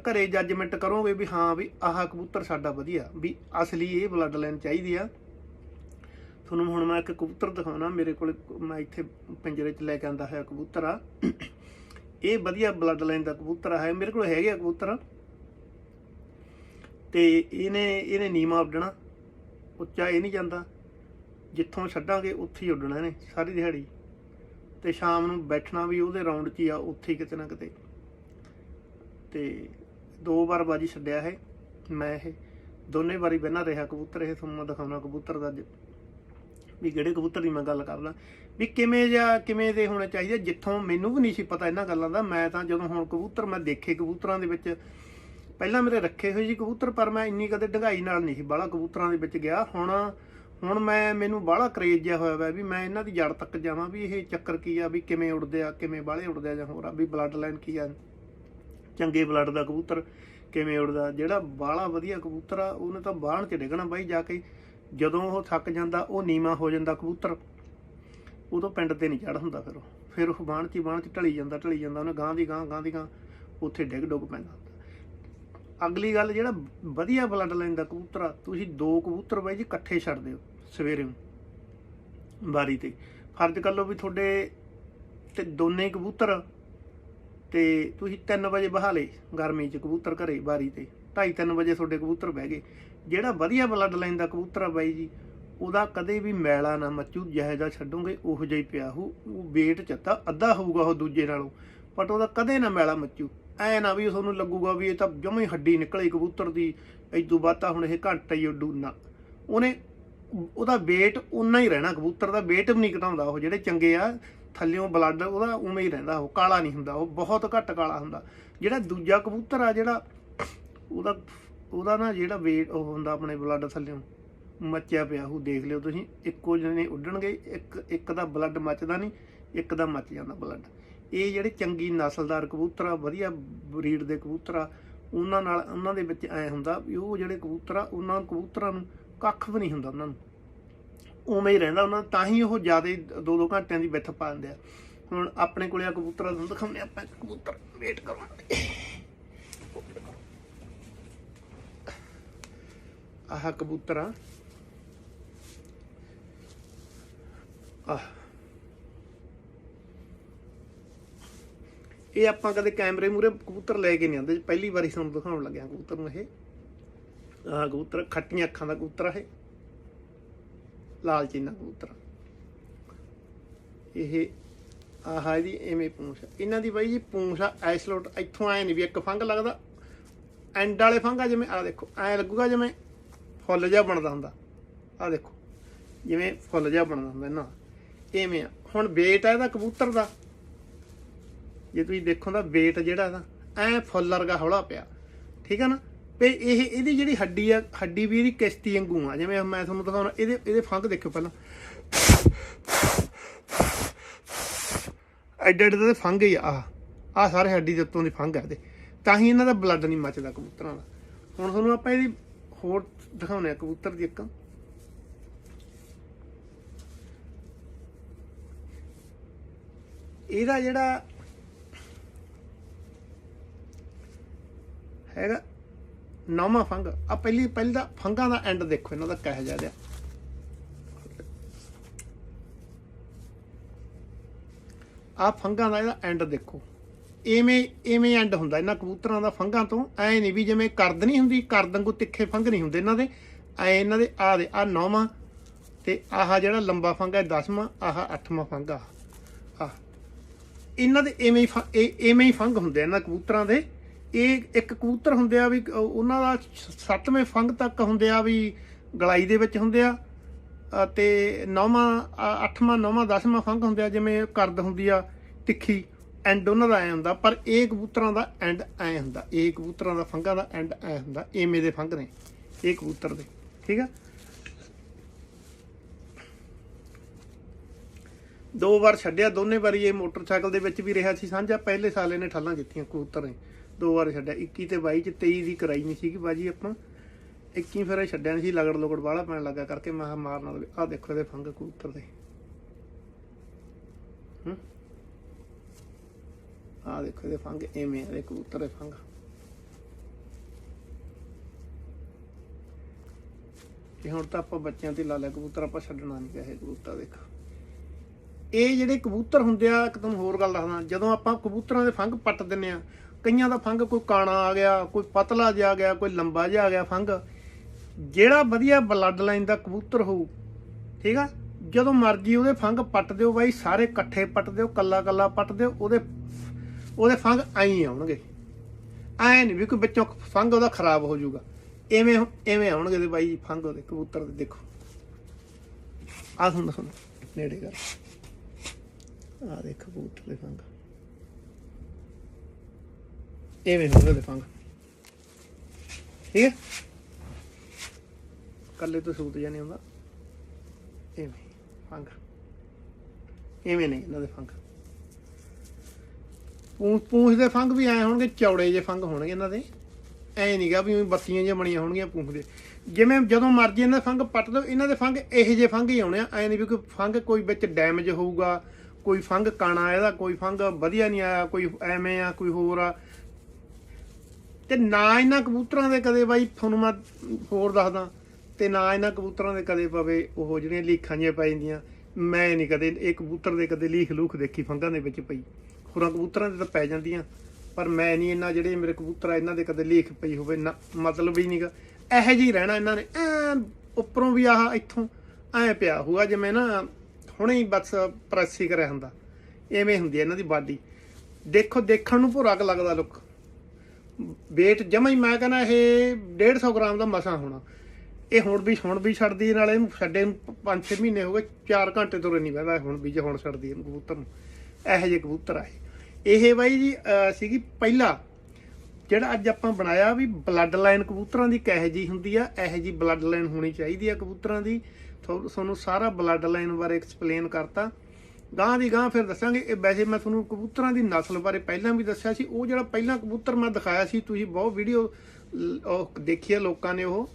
ਘਰੇ ਜੱਜਮੈਂਟ ਕਰੋਗੇ ਵੀ ਹਾਂ ਵੀ ਆਹ ਕਬੂਤਰ ਸਾਡਾ ਵਧੀਆ, ਵੀ ਅਸਲੀ ਇਹ ਬਲੱਡ ਲਾਈਨ ਚਾਹੀਦੀ ਆ। ਤੁਹਾਨੂੰ ਹੁਣ ਮੈਂ ਇੱਕ ਕਬੂਤਰ ਦਿਖਾਉਣਾ, ਮੇਰੇ ਕੋਲ ਮੈਂ ਇੱਥੇ ਪਿੰਜਰੇ 'ਚ ਲੈ ਕੇ ਆਂਦਾ ਹੋਇਆ ਕਬੂਤਰ ਆ। ਇਹ ਵਧੀਆ ਬਲੱਡ ਲਾਈਨ ਦਾ ਕਬੂਤਰ ਹੈ, ਮੇਰੇ ਕੋਲ ਹੈਗੇ ਆ ਕਬੂਤਰ। ਤੇ ਇਹਨੇ ਇਹਨੇ ਨੀਮਾ ਉੱਡਣਾ ਉੱਚਾ ਇਹ ਨਹੀਂ ਜਾਂਦਾ। ਜਿੱਥੋਂ ਛੱਡਾਂਗੇ, ਉੱਥੇ ਹੀ ਉੱਡਣਾ ਇਹਨੇ ਸਾਰੀ ਦਿਹਾੜੀ। ਤੇ ਸ਼ਾਮ ਨੂੰ ਬੈਠਣਾ ਵੀ ਉਹਦੇ ਰਾਉਂਡ 'ਚ ਹੀ ਆ, ਉੱਥੇ ਹੀ ਕਿਤੇ ਨਾ ਕਿਤੇ। ਤੇ ਦੋ ਵਾਰ ਬਾਜੀ ਛੱਡਿਆ ਹੈ ਮੈਂ ਇਹ। ਦੋਨੇ ਵਾਰੀ ਬਹਿਣਾ ਰਿਹਾ ਕਬੂਤਰ ਇਹ ਤੁਹਾਨੂੰ ਮੈਂ ਦਿਖਾਉਣਾ ਕਬੂਤਰ ਦਾ ਅੱਜ। ਵੀ ਕਿਹੜੇ ਕਬੂਤਰ ਦੀ ਮੈਂ ਗੱਲ ਕਰਦਾ। ਵੀ ਕਿਵੇਂ ਜਾਂ ਕਿਵੇਂ ਦੇ ਹੋਣੇ ਚਾਹੀਦੇ, ਜਿੱਥੋਂ ਮੈਨੂੰ ਵੀ ਨਹੀਂ ਸੀ ਪਤਾ ਇਹਨਾਂ ਗੱਲਾਂ ਦਾ। ਮੈਂ ਤਾਂ ਜਦੋਂ ਹੁਣ ਕਬੂਤਰ, ਮੈਂ ਦੇਖੇ ਕਬੂਤਰਾਂ ਦੇ ਵਿੱਚ, ਪਹਿਲਾਂ ਮੇਰੇ ਰੱਖੇ ਹੋਏ ਸੀ ਕਬੂਤਰ, ਪਰ ਮੈਂ ਇੰਨੀ ਕਦੇ ਢੰਗਾਈ ਨਾਲ ਨਹੀਂ ਸੀ। ਬਾਹਲਾ ਕਬੂਤਰਾਂ ਦੇ ਵਿੱਚ ਗਿਆ। ਹੁਣ ਹੁਣ ਮੈਂ, ਮੈਨੂੰ ਬਾਹਲਾ ਕਰੇਜ ਜਿਹਾ ਹੋਇਆ ਵਾ ਵੀ ਮੈਂ ਇਹਨਾਂ ਦੀ ਜੜ ਤੱਕ ਜਾਵਾਂ ਵੀ ਇਹ ਚੱਕਰ ਕੀ ਆ, ਵੀ ਕਿਵੇਂ ਉੜਦੇ ਆ, ਕਿਵੇਂ ਬਾਹਲੇ ਉੜਦੇ ਆ ਜਾਂ ਹੋਰ ਆ, ਵੀ ਬਲੱਡ ਲਾਈਨ ਕੀ ਆ। ਚੰਗੇ ਬਲੱਡ ਦਾ ਕਬੂਤਰ ਕਿਵੇਂ ਉੜਦਾ ਜਿਹੜਾ ਬਾਹਲਾ ਵਧੀਆ ਕਬੂਤਰ ਆ, ਉਹਨੇ ਤਾਂ ਬਾਹਣ 'ਚ ਡਿੱਗਣਾ ਬਾਈ ਜਾ ਕੇ। ਜਦੋਂ ਉਹ ਥੱਕ ਜਾਂਦਾ, ਉਹ ਨੀਵਾ ਹੋ ਜਾਂਦਾ ਕਬੂਤਰ। ਉਦੋਂ ਪਿੰਡ ਤੇ ਨਹੀਂ ਚੜ ਹੁੰਦਾ ਫਿਰ ਉਹ। ਫਿਰ ਉਹ ਬਾਣ 'ਚ ਹੀ ਬਾਣ 'ਚ ਢਲੀ ਜਾਂਦਾ ਢਲੀ ਜਾਂਦਾ, ਉਹਨੇ ਗਾਂ ਦੀ ਗਾਂ ਗਾਂ ਦੀ ਗਾਂ ਉੱਥੇ ਡਿੱਗ ਡੁੱਗ ਪੈਂਦਾ ਅਗਲੀ ਗੱਲ ਜਿਹੜਾ ਵਧੀਆ ਬਲੱਡ ਲਾਈਨ ਦਾ ਕਬੂਤਰ ਆ, ਤੁਸੀਂ ਦੋ ਕਬੂਤਰ ਬਾਈ ਜੀ ਇਕੱਠੇ ਛੱਡ ਦਿਓ। ਸਵੇਰੇ ਬਾਰੀ ਤੇ। ਫਰਜ਼ ਕਰ ਲਓ ਵੀ ਤੁਹਾਡੇ ਤੇ ਦੋਨੇ ਕਬੂਤਰ ਤੇ ਤੁਸੀਂ 3 ਵਜੇ ਬਹਾ ਲਏ ਗਰਮੀ 'ਚ ਕਬੂਤਰ ਘਰੇ ਬਾਰੀ ਤੇ। 2:30 ਵਜੇ ਤੁਹਾਡੇ ਕਬੂਤਰ ਬਹਿ ਗਏ। ਜਿਹੜਾ ਵਧੀਆ ਬਲੱਡ ਲਾਈਨ ਦਾ ਕਬੂਤਰ ਆ ਬਾਈ ਜੀ, ਉਹਦਾ ਕਦੇ ਵੀ ਮੈਲਾ ਨਾ ਮੱਚੂ, ਜਿਹੋ ਜਿਹਾ ਛੱਡੋਗੇ ਉਹੋ ਜਿਹਾ ਹੀ ਪਿਆ ਹੋ ਉਹ weight ਚ ਅੱਧਾ ਹੋਊਗਾ ਉਹ ਦੂਜੇ ਨਾਲੋਂ ਬਟ ਉਹਦਾ ਕਦੇ ਨਾ ਮੈਲਾ ਮੱਚੂ। ਐ ਨਾ ਵੀ ਤੁਹਾਨੂੰ ਲੱਗੂਗਾ ਵੀ ਇਹ ਤਾਂ ਜਮਾਂ ਹੱਡੀ ਨਿਕਲੇ ਕਬੂਤਰ ਦੀ ਇਦੋਂ ਬਾਅਦ ਤਾਂ ਹੁਣ ਇਹ ਘੰਟਾ ਹੀ ਉੱਡੂ ਨਾ। ਉਹਨੇ ਉਹਦਾ weight ਉਨਾ ਹੀ ਰਹਿਣਾ, ਕਬੂਤਰ ਦਾ weight ਵੀ ਨਹੀਂ ਘਟਾਉਂਦਾ ਉਹ, ਜਿਹੜੇ ਚੰਗੇ ਆ, ਥੱਲਿਓਂ ਬਲੱਡ ਉਹਦਾ ਉਵੇਂ ਹੀ ਰਹਿੰਦਾ, ਉਹ ਕਾਲਾ ਨਹੀਂ ਹੁੰਦਾ, ਉਹ ਬਹੁਤ ਘੱਟ ਕਾਲਾ ਹੁੰਦਾ। ਜਿਹੜਾ ਦੂਜਾ ਕਬੂਤਰ ਆ, ਜਿਹੜਾ ਉਹਦਾ ਉਹਦਾ ਨਾ ਜਿਹੜਾ weight ਉਹ ਹੁੰਦਾ ਆਪਣੇ ਬਲੱਡ ਥੱਲਿਓਂ, ਮੱਚਿਆ ਪਿਆ ਉਹ ਦੇਖ ਲਿਓ ਤੁਸੀਂ, ਇੱਕੋ ਜਿਹੇ ਉੱਡਣਗੇ, ਇੱਕ ਇੱਕ ਦਾ ਬਲੱਡ ਮੱਚਦਾ ਨਹੀਂ, ਇੱਕ ਦਾ ਮੱਚ ਜਾਂਦਾ ਬਲੱਡ ਇਹ ਜਿਹੜੇ ਚੰਗੀ ਨਸਲਦਾਰ ਕਬੂਤਰ ਆ, ਵਧੀਆ ਬਰੀਡ ਦੇ ਕਬੂਤਰ ਆ, ਉਹਨਾਂ ਨਾਲ, ਉਹਨਾਂ ਦੇ ਵਿੱਚ ਐ ਹੁੰਦਾ ਵੀ ਉਹ ਜਿਹੜੇ ਕਬੂਤਰ ਆ, ਉਹਨਾਂ ਕਬੂਤਰਾਂ ਨੂੰ ਕੱਖ ਵੀ ਨਹੀਂ ਹੁੰਦਾ ਉਹਨਾਂ ਨੂੰ। ਉਵੇਂ ਹੀ ਰਹਿੰਦਾ ਉਹਨਾਂ ਤਾਂ ਹੀ ਉਹ ਜ਼ਿਆਦਾ ਦੋ ਦੋ ਘੰਟਿਆਂ ਦੀ ਵਿੱਥ ਪਾ ਦਿੰਦੇ ਆ। ਹੁਣ ਆਪਣੇ ਕੋਲੇ ਆ ਕਬੂਤਰਾਂ ਨੂੰ ਦਿਖਾਉਂਦੇ ਆਪਾਂ ਕਬੂਤਰ ਵੇਟ ਕਰੋ। ਆਹ ਕਬੂਤਰ ਆ। ਆਹ। ਇਹ ਆਪਾਂ ਕਦੇ ਕੈਮਰੇ ਮੂਰੇ ਕਬੂਤਰ ਲੈ ਕੇ ਨਹੀਂ ਆਉਂਦੇ, ਪਹਿਲੀ ਵਾਰੀ ਸਾਨੂੰ ਦਿਖਾਉਣ ਲੱਗਿਆ ਕਬੂਤਰ ਨੂੰ ਇਹ। ਆਹ ਕਬੂਤਰ ਖੱਟੀਆਂ ਅੱਖਾਂ ਦਾ ਕਬੂਤਰ ਆ ਇਹ ਲਾਲ ਚੀਨਾ ਕਬੂਤਰ ਇਹ ਆਹ ਇਹਦੀ ਐਵੇਂ ਪੂੰਛ ਇਹਨਾਂ ਦੀ ਬਾਈ ਜੀ ਪੂੰਛ ਆ ਐਸਲੋਟ ਇੱਥੋਂ ਐ ਨਹੀਂ ਵੀ ਇੱਕ ਫੰਗ ਲੱਗਦਾ ਐਂਡ ਵਾਲੇ ਫੰਗ ਆ ਜਿਵੇਂ ਆ ਦੇਖੋ ਐ ਲੱਗੂਗਾ ਜਿਵੇਂ ਫੁੱਲ ਜਿਹਾ ਬਣਦਾ ਹੁੰਦਾ ਆ ਦੇਖੋ ਜਿਵੇਂ ਫੁੱਲ ਜਿਹਾ ਬਣਦਾ ਹੁੰਦਾ ਇਹਨਾਂ ਐਵੇਂ ਆ ਹੁਣ weight ਆ ਇਹਦਾ ਕਬੂਤਰ ਦਾ ਜੇ ਤੁਸੀਂ ਦੇਖੋ ਤਾਂ weight ਜਿਹੜਾ ਇਹਦਾ ਐ ਫੁੱਲ ਵਰਗਾ ਹੌਲਾ ਪਿਆ ਠੀਕ ਹੈ ਨਾ ਤੇ ਇਹ, ਇਹਦੀ ਜਿਹੜੀ ਹੱਡੀ ਆ, ਹੱਡੀ ਵੀ ਇਹਦੀ ਕਿਸ਼ਤੀ ਵਾਂਗੂ ਆ। ਜਿਵੇਂ ਮੈਂ ਤੁਹਾਨੂੰ ਦਿਖਾਉਣਾ, ਇਹਦੇ ਇਹਦੇ ਫੰਗ ਦੇਖਿਓ ਪਹਿਲਾਂ। ਐਡੇ ਐਡੇ ਦੇ ਫੰਗ ਹੀ ਆ। ਆ ਸਾਰੇ ਹੱਡੀ ਦੇ ਉੱਤੋਂ ਦੀ ਫੰਗ ਆ ਇਹਦੇ। ਤਾਂ ਹੀ ਇਹਨਾਂ ਦਾ ਬਲੱਡ ਨਹੀਂ ਮੱਚਦਾ ਕਬੂਤਰਾਂ ਦਾ। ਹੁਣ ਤੁਹਾਨੂੰ ਆਪਾਂ ਇਹਦੀ ਹੋਰ ਦਿਖਾਉਣੇ ਆ ਕਬੂਤਰ ਦੀ ਇੱਕ। ਇਹਦਾ ਜਿਹੜਾ ਹੈਗਾ ਨੌਵਾਂ ਫੰਗ। ਆ ਪਹਿਲੀ ਪਹਿਲੀ ਦਾ ਫੰਗਾਂ ਦਾ ਐਂਡ ਦੇਖੋ, ਇਹਨਾਂ ਦਾ ਕਹਿ ਜਾ ਰਿਹਾ। ਆ ਫੰਗਾਂ ਦਾ ਇਹਦਾ ਐਂਡ ਦੇਖੋ। ਐਵੇਂ ਐਵੇਂ ਐਂਡ ਹੁੰਦਾ ਇਹਨਾਂ ਕਬੂਤਰਾਂ ਦਾ ਫੰਗਾਂ ਤੋਂ। ਐ ਨਹੀਂ ਵੀ ਜਿਵੇਂ ਕਰਦ ਨਹੀਂ ਹੁੰਦੀ, ਕਰਦ ਵਾਂਗੂ ਤਿੱਖੇ ਫੰਗ ਨਹੀਂ ਹੁੰਦੇ ਇਹਨਾਂ ਦੇ। ਐ ਇਹਨਾਂ ਦੇ ਆ ਦੇ ਆ ਨੌਵਾਂ ਤੇ ਆਹ ਜਿਹੜਾ ਲੰਬਾ ਫੰਗ ਹੈ 10ਵਾਂ ਆਹ 8ਵਾਂ ਫੰਗ ਆ। ਇਹਨਾਂ ਦੇ ਐਵੇਂ ਹੀ ਐਵੇਂ ਹੀ ਫੰਗ ਹੁੰਦੇ ਇਹਨਾਂ ਕਬੂਤਰਾਂ ਦੇ। ਇਹ ਇੱਕ ਕਬੂਤਰ ਹੁੰਦੇ ਆ ਵੀ ਉਹਨਾਂ ਦਾ 7ਵੇਂ ਫੰਗ ਤੱਕ ਹੁੰਦੇ ਆ ਵੀ ਗਲਾਈ ਦੇ ਵਿੱਚ ਹੁੰਦੇ ਆ। ਅ, ਤੇ ਨੌਵਾਂ ਅ, ਅੱਠਵਾਂ ਨੌਵਾਂ ਦਸਵਾਂ ਫੰਗ ਹੁੰਦੇ ਆ ਜਿਵੇਂ ਕਰਦ ਹੁੰਦੀ ਆ ਤਿੱਖੀ ਐਂਡ ਉਹਨਾਂ ਦਾ ਐ ਹੁੰਦਾ। ਪਰ ਇਹ ਕਬੂਤਰਾਂ ਦਾ ਐਂਡ ਐ ਹੁੰਦਾ। ਇਹ ਕਬੂਤਰਾਂ ਦਾ ਫੰਗਾਂ ਦਾ ਐਂਡ ਐ ਹੁੰਦਾ। ਐਵੇਂ ਦੇ ਫੰਗ ਨੇ ਇਹ ਕਬੂਤਰ ਦੇ। ਠੀਕ ਆ? ਦੋ ਵਾਰ ਛੱਡਿਆ। ਦੋਨੇ ਵਾਰੀ ਇਹ ਮੋਟਰਸਾਈਕਲ ਦੇ ਵਿੱਚ ਵੀ ਰਿਹਾ ਸੀ ਸਾਂਝਾ। ਪਹਿਲੇ ਸਾਲ ਇਹਨੇ ਠੱਲਾਂ ਜਿੱਤੀਆਂ ਕਬੂਤਰ ਨੇ। ਦੋ ਵਾਰ ਛੱਡਿਆ 21 ਤੇ 22 ਚ 23 ਦੀ ਕਰਾਈ ਨਹੀਂ ਸੀਗੀ ਬਾਜੀ ਆਪਾਂ। 21 ਫਿਰ ਛੱਡਿਆ ਨਹੀਂ ਸੀ, ਲਗੜ ਲਗੜ ਵਾਲਾ ਪੈਣ ਲੱਗਾ ਕਰਕੇ ਮੈਂ ਕਿਹਾ ਮਾਰਨਾ ਲਵੇ ਆਹ ਦੇਖੋ ਇਹਦੇ ਫੰਗ ਕਬੂਤਰ ਦੇ। ਹੂੰ? ਆਹ ਦੇਖੋ ਇਹਦੇ ਫੰਗ, ਐਵੇਂ ਆ ਕਬੂਤਰ ਦੇ ਫੰਗ। ਇਹ ਹੁਣ ਤਾਂ ਆਪਾਂ ਬੱਚਿਆਂ ਤੇ ਲਾ ਲਿਆ ਕਬੂਤਰ, ਆਪਾਂ ਛੱਡਣਾ ਨਹੀਂ ਇਹ ਕਬੂਤਰ ਦੇਖ। ਇਹ ਜਿਹੜੇ ਕਬੂਤਰ ਹੁੰਦੇ ਆ, ਇੱਕ ਤੁਹਾਨੂੰ ਹੋਰ ਗੱਲ ਦੱਸਦਾ, ਜਦੋਂ ਆਪਾਂ ਕਬੂਤਰਾਂ ਦੇ ਫੰਗ ਪੱਟ ਦਿੰਨੇ ਆ ਕਈਆਂ ਦਾ ਫੰਗ ਕੋਈ ਕਾਣਾ ਆ ਗਿਆ, ਕੋਈ ਪਤਲਾ ਜਿਹਾ ਆ ਗਿਆ, ਕੋਈ ਲੰਬਾ ਜਿਹਾ ਆ ਗਿਆ ਫੰਗ। ਜਿਹੜਾ ਵਧੀਆ ਬਲੱਡ ਲਾਈਨ ਦਾ ਕਬੂਤਰ ਹੋਊ, ਠੀਕ ਆ? ਜਦੋਂ ਮਰਜ਼ੀ ਉਹਦੇ ਫੰਗ ਪੱਟ ਦਿਓ ਬਾਈ, ਸਾਰੇ ਇਕੱਠੇ ਪੱਟ ਦਿਓ, ਕੱਲਾ ਕੱਲਾ ਪੱਟ ਦਿਓ, ਉਹਦੇ ਉਹਦੇ ਫੰਗ ਆਈ ਆਉਣਗੇ। ਐ ਨਹੀਂ ਵੀ ਕੋਈ ਵਿੱਚੋਂ ਫੰਗ ਉਹਦਾ ਖਰਾਬ ਹੋ ਜਾਊਗਾ। ਐਵੇਂ ਐਵੇਂ ਆਉਣਗੇ ਤੇ ਬਾਈ ਫੰਗ ਉਹਦੇ ਕਬੂਤਰ ਦੇ, ਦੇਖੋ। ਆ ਤੁਹਾਨੂੰ ਸੁਣ, ਨੇੜੇ ਕਰ। ਆ ਦੇਖ ਕਬੂਤਰ ਦੇ ਫੰਗ। ਐਵੇਂ ਹੋਣਗੇ ਦੇ ਫੰਗ ਠੀਕ ਹੈ? ਕੱਲੇ ਤੋਂ ਸੂਤ ਜਾਂ ਨਹੀਂ ਹੁੰਦਾ ਐਵੇਂ ਫੰਗ। ਐਵੇਂ ਨਹੀਂ, ਇਹਨਾਂ ਦੇ ਫੰਗ। ਪੂੰਛ ਪੂੰਛ ਦੇ ਫੰਗ ਵੀ ਆਏ ਹੋਣਗੇ, ਚੌੜੇ ਜੇ ਫੰਗ ਹੋਣਗੇ ਇਹਨਾਂ ਦੇ। ਐ ਨਹੀਂਗਾ ਵੀ ਬੱਤੀਆਂ ਜਿਹੀਆਂ ਬਣੀਆਂ ਹੋਣਗੀਆਂ ਪੂੰਛ ਦੇ। ਜਿਵੇਂ ਜਦੋਂ ਮਰਜ਼ੀ ਇਹਨਾਂ ਦੇ ਫੰਗ ਪੱਟ ਦੋ, ਇਹਨਾਂ ਦੇ ਫੰਗ ਇਹੋ ਜਿਹੇ ਫੰਗ ਹੀ ਆਉਣੇ ਆ। ਐ ਨਹੀਂ ਵੀ ਕੋਈ ਫੰਗ ਕੋਈ ਵਿੱਚ ਡੈਮੇਜ ਹੋਊਗਾ, ਕੋਈ ਫੰਗ ਕਾਣਾ ਇਹਦਾ, ਕੋਈ ਫੰਗ ਵਧੀਆ ਨਹੀਂ ਆਇਆ, ਕੋਈ ਐਵੇਂ ਆ, ਕੋਈ ਹੋਰ ਆ। ਤੇ ਨਾ ਇਹਨਾਂ ਕਬੂਤਰਾਂ ਦੇ ਕਦੇ ਬਾਈ ਤੁਹਾਨੂੰ ਮੈਂ ਹੋਰ ਦੱਸਦਾ, ਤੇ ਨਾ ਇਹਨਾਂ ਕਬੂਤਰਾਂ ਦੇ ਕਦੇ ਪਵੇ ਉਹ ਜਿਹੜੀਆਂ ਲੀਖਾਂ ਜਿਹੀਆਂ ਪੈ ਜਾਂਦੀਆਂ। ਮੈਂ ਨਹੀਂ ਕਦੇ ਇਹ ਕਬੂਤਰ ਦੇ ਕਦੇ ਲੀਖ ਲੂਖ ਦੇਖੀ ਫੰਗਾਂ ਦੇ ਵਿੱਚ ਪਈ। ਹੋਰਾਂ ਕਬੂਤਰਾਂ ਦੇ ਤਾਂ ਪੈ ਜਾਂਦੀਆਂ, ਪਰ ਮੈਂ ਨਹੀਂ ਇਹਨਾਂ ਜਿਹੜੇ ਮੇਰੇ ਕਬੂਤਰ ਆ, ਇਹਨਾਂ ਦੇ ਕਦੇ ਲੀਖ ਪਈ ਹੋਵੇ, ਨਾ ਮਤਲਬ ਹੀ ਨਹੀਂਗਾ। ਇਹੋ ਜਿਹੀ ਰਹਿਣਾ ਇਹਨਾਂ ਨੇ ਐਨ ਉੱਪਰੋਂ ਵੀ ਆਹ ਇੱਥੋਂ ਐ ਪਿਆ ਹੋਊਗਾ ਜਿਵੇਂ ਨਾ ਹੁਣੇ ਹੀ ਬਸ ਪ੍ਰੈਸ ਹੀ ਕਰਿਆ ਹੁੰਦਾ। ਐਵੇਂ ਹੁੰਦੀ ਹੈ ਇਹਨਾਂ ਦੀ ਬਾਡੀ। ਦੇਖੋ, ਦੇਖਣ ਨੂੰ ਭੁਰਾ ਕੁ ਲੱਗਦਾ ਲੁੱਕ। Weight ਜਮਾ ਹੀ ਮੈਂ ਕਹਿੰਦਾ ਇਹ 150 ਗ੍ਰਾਮ ਦਾ ਮਸਾ ਹੋਣਾ। ਇਹ ਹੁਣ ਵੀ ਹੁਣ ਵੀ ਛੱਡਦੀ ਹੈ, ਨਾਲੇ ਇਹਨੂੰ ਛੱਡੇ ਨੂੰ 5-6 ਮਹੀਨੇ ਹੋ ਗਏ 4 ਘੰਟੇ ਤੁਰੇ ਨਹੀਂ ਬਹਿਦਾ ਹੁਣ ਵੀ ਜੇ ਹੁਣ ਛੱਡਦੀ ਹੈ ਇਹਨੂੰ ਕਬੂਤਰ ਨੂੰ। ਇਹੋ ਜਿਹੇ ਕਬੂਤਰ ਆ ਇਹ ਬਾਈ ਜੀ ਸੀਗੀ ਪਹਿਲਾ ਜਿਹੜਾ ਅੱਜ ਆਪਾਂ ਬਣਾਇਆ ਵੀ ਬਲੱਡ ਲਾਈਨ ਕਬੂਤਰਾਂ ਦੀ ਕਿਹੋ ਜੀ ਹੁੰਦੀ ਆ ਇਹੋ ਜੀ ਬਲੱਡ ਲਾਈਨ ਹੋਣੀ ਚਾਹੀਦੀ ਆ ਕਬੂਤਰਾਂ ਦੀ। ਥੋ- ਤੁਹਾਨੂੰ ਸਾਰਾ ਬਲੱਡ ਲਾਈਨ ਬਾਰੇ ਐਕਸਪਲੇਨ ਕਰਤਾ। ਗਾਂ ਦੀ ਗਾਂ ਫਿਰ ਦੱਸਾਂਗੇ। ਇਹ ਵੈਸੇ ਮੈਂ ਤੁਹਾਨੂੰ ਕਬੂਤਰਾਂ ਦੀ ਨਸਲ ਬਾਰੇ ਪਹਿਲਾਂ ਵੀ ਦੱਸਿਆ ਸੀ। ਉਹ ਜਿਹੜਾ ਪਹਿਲਾਂ ਕਬੂਤਰ ਮੈਂ ਦਿਖਾਇਆ ਸੀ, ਤੁਸੀਂ ਬਹੁਤ ਵੀਡੀਓ ਦੇਖੀ ਹੈ ਲੋਕਾਂ ਨੇ ਉਹ।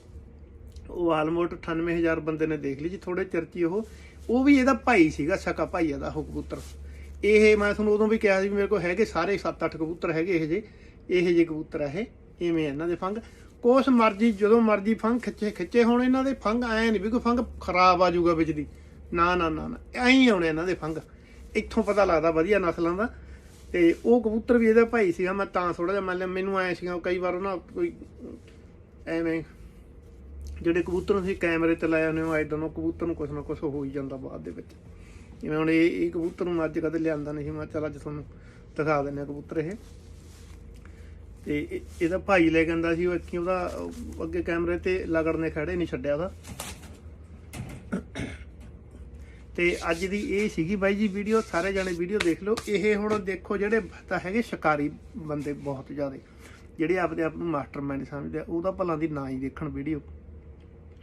ਉਹ ਆਲਮੋਸਟ 98000 ਬੰਦੇ ਨੇ ਦੇਖ ਲਈ ਜੀ ਥੋੜੇ ਚਰਚੀ ਉਹ। ਉਹ ਵੀ ਇਹਦਾ ਭਾਈ ਸੀਗਾ, ਸਕਾ ਭਾਈ ਇਹਦਾ ਉਹ ਕਬੂਤਰ। ਇਹ ਮੈਂ ਤੁਹਾਨੂੰ ਉਦੋਂ ਵੀ ਕਿਹਾ ਸੀ ਵੀ ਮੇਰੇ ਕੋਲ ਹੈਗੇ ਸਾਰੇ 7-8 ਕਬੂਤਰ ਹੈਗੇ ਇਹ ਜੇ ਇਹ ਜੇ ਕਬੂਤਰ ਹੈ ਇਹ। ਇਵੇਂ ਇਹਨਾਂ ਦੇ ਫੰਗ। ਕੋਸ ਮਰਜ਼ੀ, ਜਦੋਂ ਮਰਜ਼ੀ ਫੰਗ ਖਿੱਚੇ ਖਿੱਚੇ ਹੋਣ ਇਹਨਾਂ ਦੇ, ਫੰਗ ਐ ਨਹੀਂ ਵੀ ਕੋਈ ਫੰਗ ਖਰਾਬ ਆ ਜਾਊਗਾ ਵਿੱਚ ਦੀ। ਨਾ ਨਾ ਨਾ ਨਾ। ਐਂ ਹੀ ਆਉਣੇ ਇਹਨਾਂ ਦੇ ਫੰਗ। ਇੱਥੋਂ ਪਤਾ ਲੱਗਦਾ ਵਧੀਆ ਨਸਲਾਂ ਦਾ। ਤੇ ਉਹ ਕਬੂਤਰ ਵੀ ਇਹਦਾ ਭਾਈ ਸੀਗਾ, ਮੈਂ ਤਾਂ ਥੋੜਾ ਜਿਹਾ ਮੰਨ ਲਿਆ ਮੈਨੂੰ ਐ ਸੀਗਾ ਕਈ ਵਾਰ ਨਾ ਕੋਈ ਐਵੇਂ ਜਿਹੜੇ ਕਬੂਤਰ ਨੂੰ ਤੁਸੀਂ ਕੈਮਰੇ ਤੇ ਲਾਏ ਹੁੰਦੇ ਹੋ ਐਦਾਂ ਨੂੰ ਕਬੂਤਰ ਨੂੰ ਕੁਛ ਨਾ ਕੁਛ ਹੋ ਹੀ ਜਾਂਦਾ ਬਾਅਦ ਦੇ ਵਿੱਚ। ਜਿਵੇਂ ਹੁਣ ਇਹ ਇਹ ਕਬੂਤਰ ਨੂੰ ਅੱਜ ਕਦੇ ਲਿਆਂਦਾ ਨਹੀਂ ਸੀ, ਮੈਂ ਕਿਹਾ ਚੱਲ ਅੱਜ ਤੁਹਾਨੂੰ ਦਿਖਾ ਦਿੰਦੇ ਆ ਕਬੂਤਰ ਇਹ। ਤੇ ਇਹਦਾ ਭਾਈ ਲੈ ਕੇ ਆਂਦਾ ਸੀ, ਉਹ ਇੱਥੇ ਉਹਦਾ ਅੱਗੇ ਕੈਮਰੇ ਤੇ ਲਗੜ ਨੇ ਖੜੇ ਨਹੀਂ ਛੱਡਿਆ ਉਹਦਾ। ਤੇ ਅੱਜ ਦੀ ਇਹ ਸੀਗੀ ਬਾਈ ਜੀ ਵੀਡੀਓ, ਸਾਰੇ ਜਾਣੇ ਵੀਡੀਓ ਦੇਖ ਲਓ। ਇਹ ਹੁਣ ਦੇਖੋ ਜਿਹੜੇ ਤਾਂ ਹੈਗੇ ਸ਼ਿਕਾਰੀ ਬੰਦੇ ਬਹੁਤ ਜ਼ਿਆਦਾ, ਜਿਹੜੇ ਆਪਣੇ ਆਪ ਨੂੰ ਮਾਸਟਰਮਾਈਂਡ ਸਮਝਦੇ ਆ, ਉਹਦਾ ਭਲਾਂ ਦੀ ਨਾ ਹੀ ਦੇਖਣ ਵੀਡੀਓ।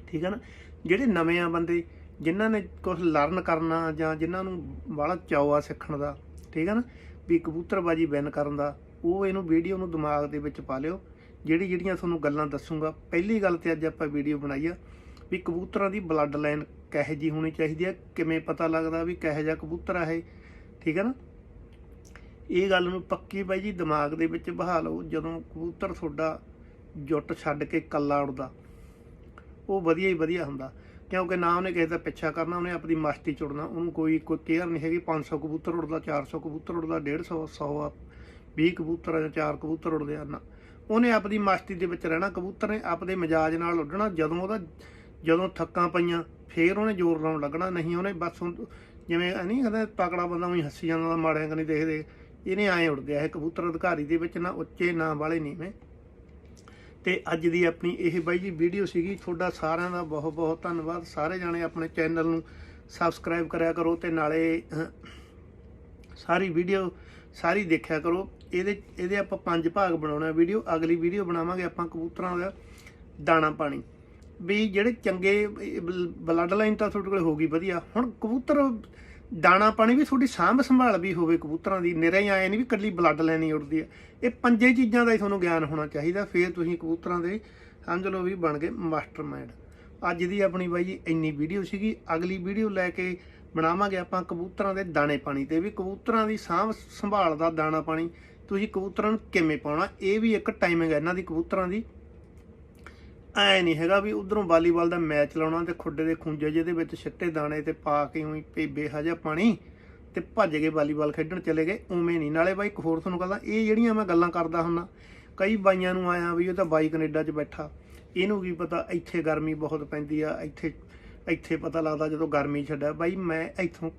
ਠੀਕ ਹੈ ਨਾ? ਜਿਹੜੇ ਨਵੇਂ ਆ ਬੰਦੇ, ਜਿਨ੍ਹਾਂ ਨੇ ਕੁਝ ਲਰਨ ਕਰਨਾ ਜਾਂ ਜਿਨ੍ਹਾਂ ਨੂੰ ਬਾਹਲਾ ਚਾਅ ਆ ਸਿੱਖਣ ਦਾ, ਠੀਕ ਹੈ ਨਾ? ਵੀ ਕਬੂਤਰਬਾਜੀ ਬੈਨ ਕਰਨ ਦਾ, ਉਹ ਇਹਨੂੰ ਵੀਡੀਓ ਨੂੰ ਦਿਮਾਗ ਦੇ ਵਿੱਚ ਪਾ ਲਿਓ। ਜਿਹੜੀ ਜਿਹੜੀਆਂ ਤੁਹਾਨੂੰ ਗੱਲਾਂ ਦੱਸੂਗਾ, ਪਹਿਲੀ ਗੱਲ ਤੇ ਅੱਜ ਆਪਾਂ ਵੀਡੀਓ ਬਣਾਈ ਆ। ਵੀ ਕਬੂਤਰਾਂ ਦੀ ਬਲੱਡ ਲਾਈਨ ਕਿਹੋ ਜੀ ਹੋਣੀ ਚਾਹੀਦੀ ਹੈ ਕਿਵੇਂ ਪਤਾ ਲੱਗਦਾ ਵੀ ਕਿਹੋ ਜਿਹਾ ਕਬੂਤਰ ਆ ਇਹ? ਠੀਕ ਹੈ ਨਾ? ਇਹ ਗੱਲ ਨੂੰ ਪੱਕੀ ਬਾਈ ਜੀ, ਦਿਮਾਗ ਦੇ ਵਿੱਚ ਬਹਾ ਲਓ, ਜਦੋਂ ਕਬੂਤਰ ਤੁਹਾਡਾ ਜੁੱਟ ਛੱਡ ਕੇ ਕੱਲਾ ਉੜਦਾ, ਉਹ ਵਧੀਆ ਹੀ ਵਧੀਆ ਹੁੰਦਾ। ਕਿਉਂਕਿ ਨਾ ਉਹਨੇ ਕਿਸੇ ਦਾ ਪਿੱਛਾ ਕਰਨਾ, ਉਹਨੇ ਆਪਣੀ ਮਸਤੀ ਚੁੜਨਾ, ਉਹਨੂੰ ਕੋਈ ਕੋਈ ਕੇਅਰ ਨਹੀਂ ਹੈਗੀ। 500 ਕਬੂਤਰ ਉੜਦਾ 400 ਕਬੂਤਰ ਉੜਦਾ 150 100 ਆ 20 ਕਬੂਤਰ ਆ ਜਾਂ 4 ਕਬੂਤਰ ਉੜਦੇ ਆ ਨਾ। ਉਹਨੇ ਆਪਣੀ ਮਸਤੀ ਦੇ ਵਿੱਚ ਰਹਿਣਾ। ਕਬੂਤਰ ਨੇ ਆਪਦੇ ਮਜ਼ਾਜ ਨਾਲ ਉੱਡਣਾ। ਜਦੋਂ ਉਹਦਾ ਜਦੋਂ ਥੱਕਾਂ ਪਈਆਂ, ਫੇਰ ਉਹਨੇ ਜ਼ੋਰ ਲਾਉਣ ਲੱਗਣਾ, ਨਹੀਂ ਉਹਨੇ ਬਸ ਹੁਣ ਜਿਵੇਂ ਨਹੀਂ ਕਹਿੰਦਾ ਤਕੜਾ ਬੰਦਾ ਉਹੀ ਹੱਸੀ ਜਾਂਦਾ ਦਾ ਮਾੜਿਆਂ ਕਨੀ ਦੇਖਦੇ। ਇਹਨੇ ਐਂ ਉੱਡਦੇ ਗਿਆ, ਇਹ ਕਬੂਤਰ ਅਧਿਕਾਰੀ ਦੇ ਵਿੱਚ ਨਾ ਉੱਚੇ ਨਾ ਵਾਲੇ ਨੀਵੇਂ ਤੇ ਅੱਜ ਦੀ ਆਪਣੀ ਇਹ ਬਾਈ ਜੀ ਵੀਡੀਓ ਸੀਗੀ, ਤੁਹਾਡਾ ਸਾਰਿਆਂ ਦਾ ਬਹੁਤ ਬਹੁਤ ਧੰਨਵਾਦ। ਸਾਰੇ ਜਾਣੇ ਆਪਣੇ ਚੈਨਲ ਨੂੰ ਸਬਸਕ੍ਰਾਈਬ ਕਰਿਆ ਕਰੋ ਤੇ ਨਾਲੇ ਸਾਰੀ ਵੀਡੀਓ ਸਾਰੀ ਦੇਖਿਆ ਕਰੋ। ਇਹਦੇ ਇਹਦੇ ਆਪਾਂ ਪੰਜ ਭਾਗ ਬਣਾਉਣਾ ਵੀਡੀਓ। ਅਗਲੀ ਵੀਡੀਓ ਬਣਾਵਾਂਗੇ ਆਪਾਂ ਕਬੂਤਰਾਂ ਦਾ ਦਾਣਾ ਪਾਣੀ। ਵੀ ਜਿਹੜੇ ਚੰਗੇ ਬਲੱਡ ਲਾਈਨ ਤਾਂ ਤੁਹਾਡੇ ਕੋਲ ਹੋ ਗਈ ਵਧੀਆ। ਹੁਣ ਕਬੂਤਰ, ਦਾਣਾ ਪਾਣੀ ਵੀ ਤੁਹਾਡੀ ਸਾਂਭ ਸੰਭਾਲ ਵੀ ਹੋਵੇ ਕਬੂਤਰਾਂ ਦੀ। ਨਿਰੇ ਹੀ ਆਏ ਨਹੀਂ ਵੀ ਕੱਲੀ ਬਲੱਡ ਲਾਈਨ ਹੀ ਉੱਡਦੀ ਹੈ। ਇਹ ਪੰਜੇ ਚੀਜ਼ਾਂ ਦਾ ਹੀ ਤੁਹਾਨੂੰ ਗਿਆਨ ਹੋਣਾ ਚਾਹੀਦਾ। ਫਿਰ ਤੁਸੀਂ ਕਬੂਤਰਾਂ ਦੇ, ਸਮਝ ਲਓ ਵੀ ਬਣ ਗਏ ਮਾਸਟਰਮਾਈਂਡ ਅੱਜ ਦੀ ਆਪਣੀ ਬਾਈ ਜੀ ਇੰਨੀ ਵੀਡੀਓ ਸੀਗੀ। ਅਗਲੀ ਵੀਡੀਓ ਲੈ ਕੇ ਬਣਾਵਾਂਗੇ ਆਪਾਂ ਕਬੂਤਰਾਂ ਦੇ ਦਾਣੇ ਪਾਣੀ ਤੇ। ਵੀ ਕਬੂਤਰਾਂ ਦੀ ਸਾਂਭ ਸੰਭਾਲ ਦਾ ਦਾਣਾ ਪਾਣੀ ਤੁਸੀਂ ਕਬੂਤਰਾਂ ਨੂੰ ਕਿਵੇਂ ਪਾਉਣਾ? ਇਹ ਵੀ ਇੱਕ ਟਾਈਮਿੰਗ ਹੈ। ਇਹਨਾਂ ਦੀ ਕਬੂਤਰਾਂ ਦੀ ਐ ਨਹੀਂ ਹੈਗਾ ਵੀ ਉਧਰੋਂ ਵਾਲੀਬਾਲ ਦਾ ਮੈਚ ਲਾਉਣਾ ਤੇ ਖੁੱਡੇ ਦੇ ਖੁੰਝੇ ਜਿਹਦੇ ਵਿੱਚ ਛਿੱਟੇ ਦਾਣੇ ਤੇ ਪਾ ਕੇ ਉਹੀ ਪੇਬੇ ਹਜਾ ਪਾਣੀ ਤੇ ਭੱਜ ਕੇ ਵਾਲੀਬਾਲ ਖੇਡਣ ਚਲੇ ਗਏ, ਉਵੇਂ ਨਹੀਂ। ਨਾਲੇ ਬਾਈ ਇੱਕ ਹੋਰ ਤੁਹਾਨੂੰ ਕਹਦਾ ਇਹ ਜਿਹੜੀਆਂ ਮੈਂ ਗੱਲਾਂ ਕਰਦਾ ਹੁੰਨਾ ਕਈ ਬਾਈਆਂ ਨੂੰ ਆਇਆ ਵੀ ਉਹ ਤਾਂ ਬਾਈ ਕੈਨੇਡਾ 'ਚ ਬੈਠਾ। ਇਹਨੂੰ ਕੀ ਪਤਾ, ਇੱਥੇ ਗਰਮੀ ਬਹੁਤ ਪੈਂਦੀ ਆ, ਇੱਥੇ ਇੱਥੇ ਪਤਾ ਲੱਗਦਾ ਜਦੋਂ ਗਰਮੀ ਛੱਡਿਆ। ਬਾਈ ਮੈਂ ਇੱਥੋਂ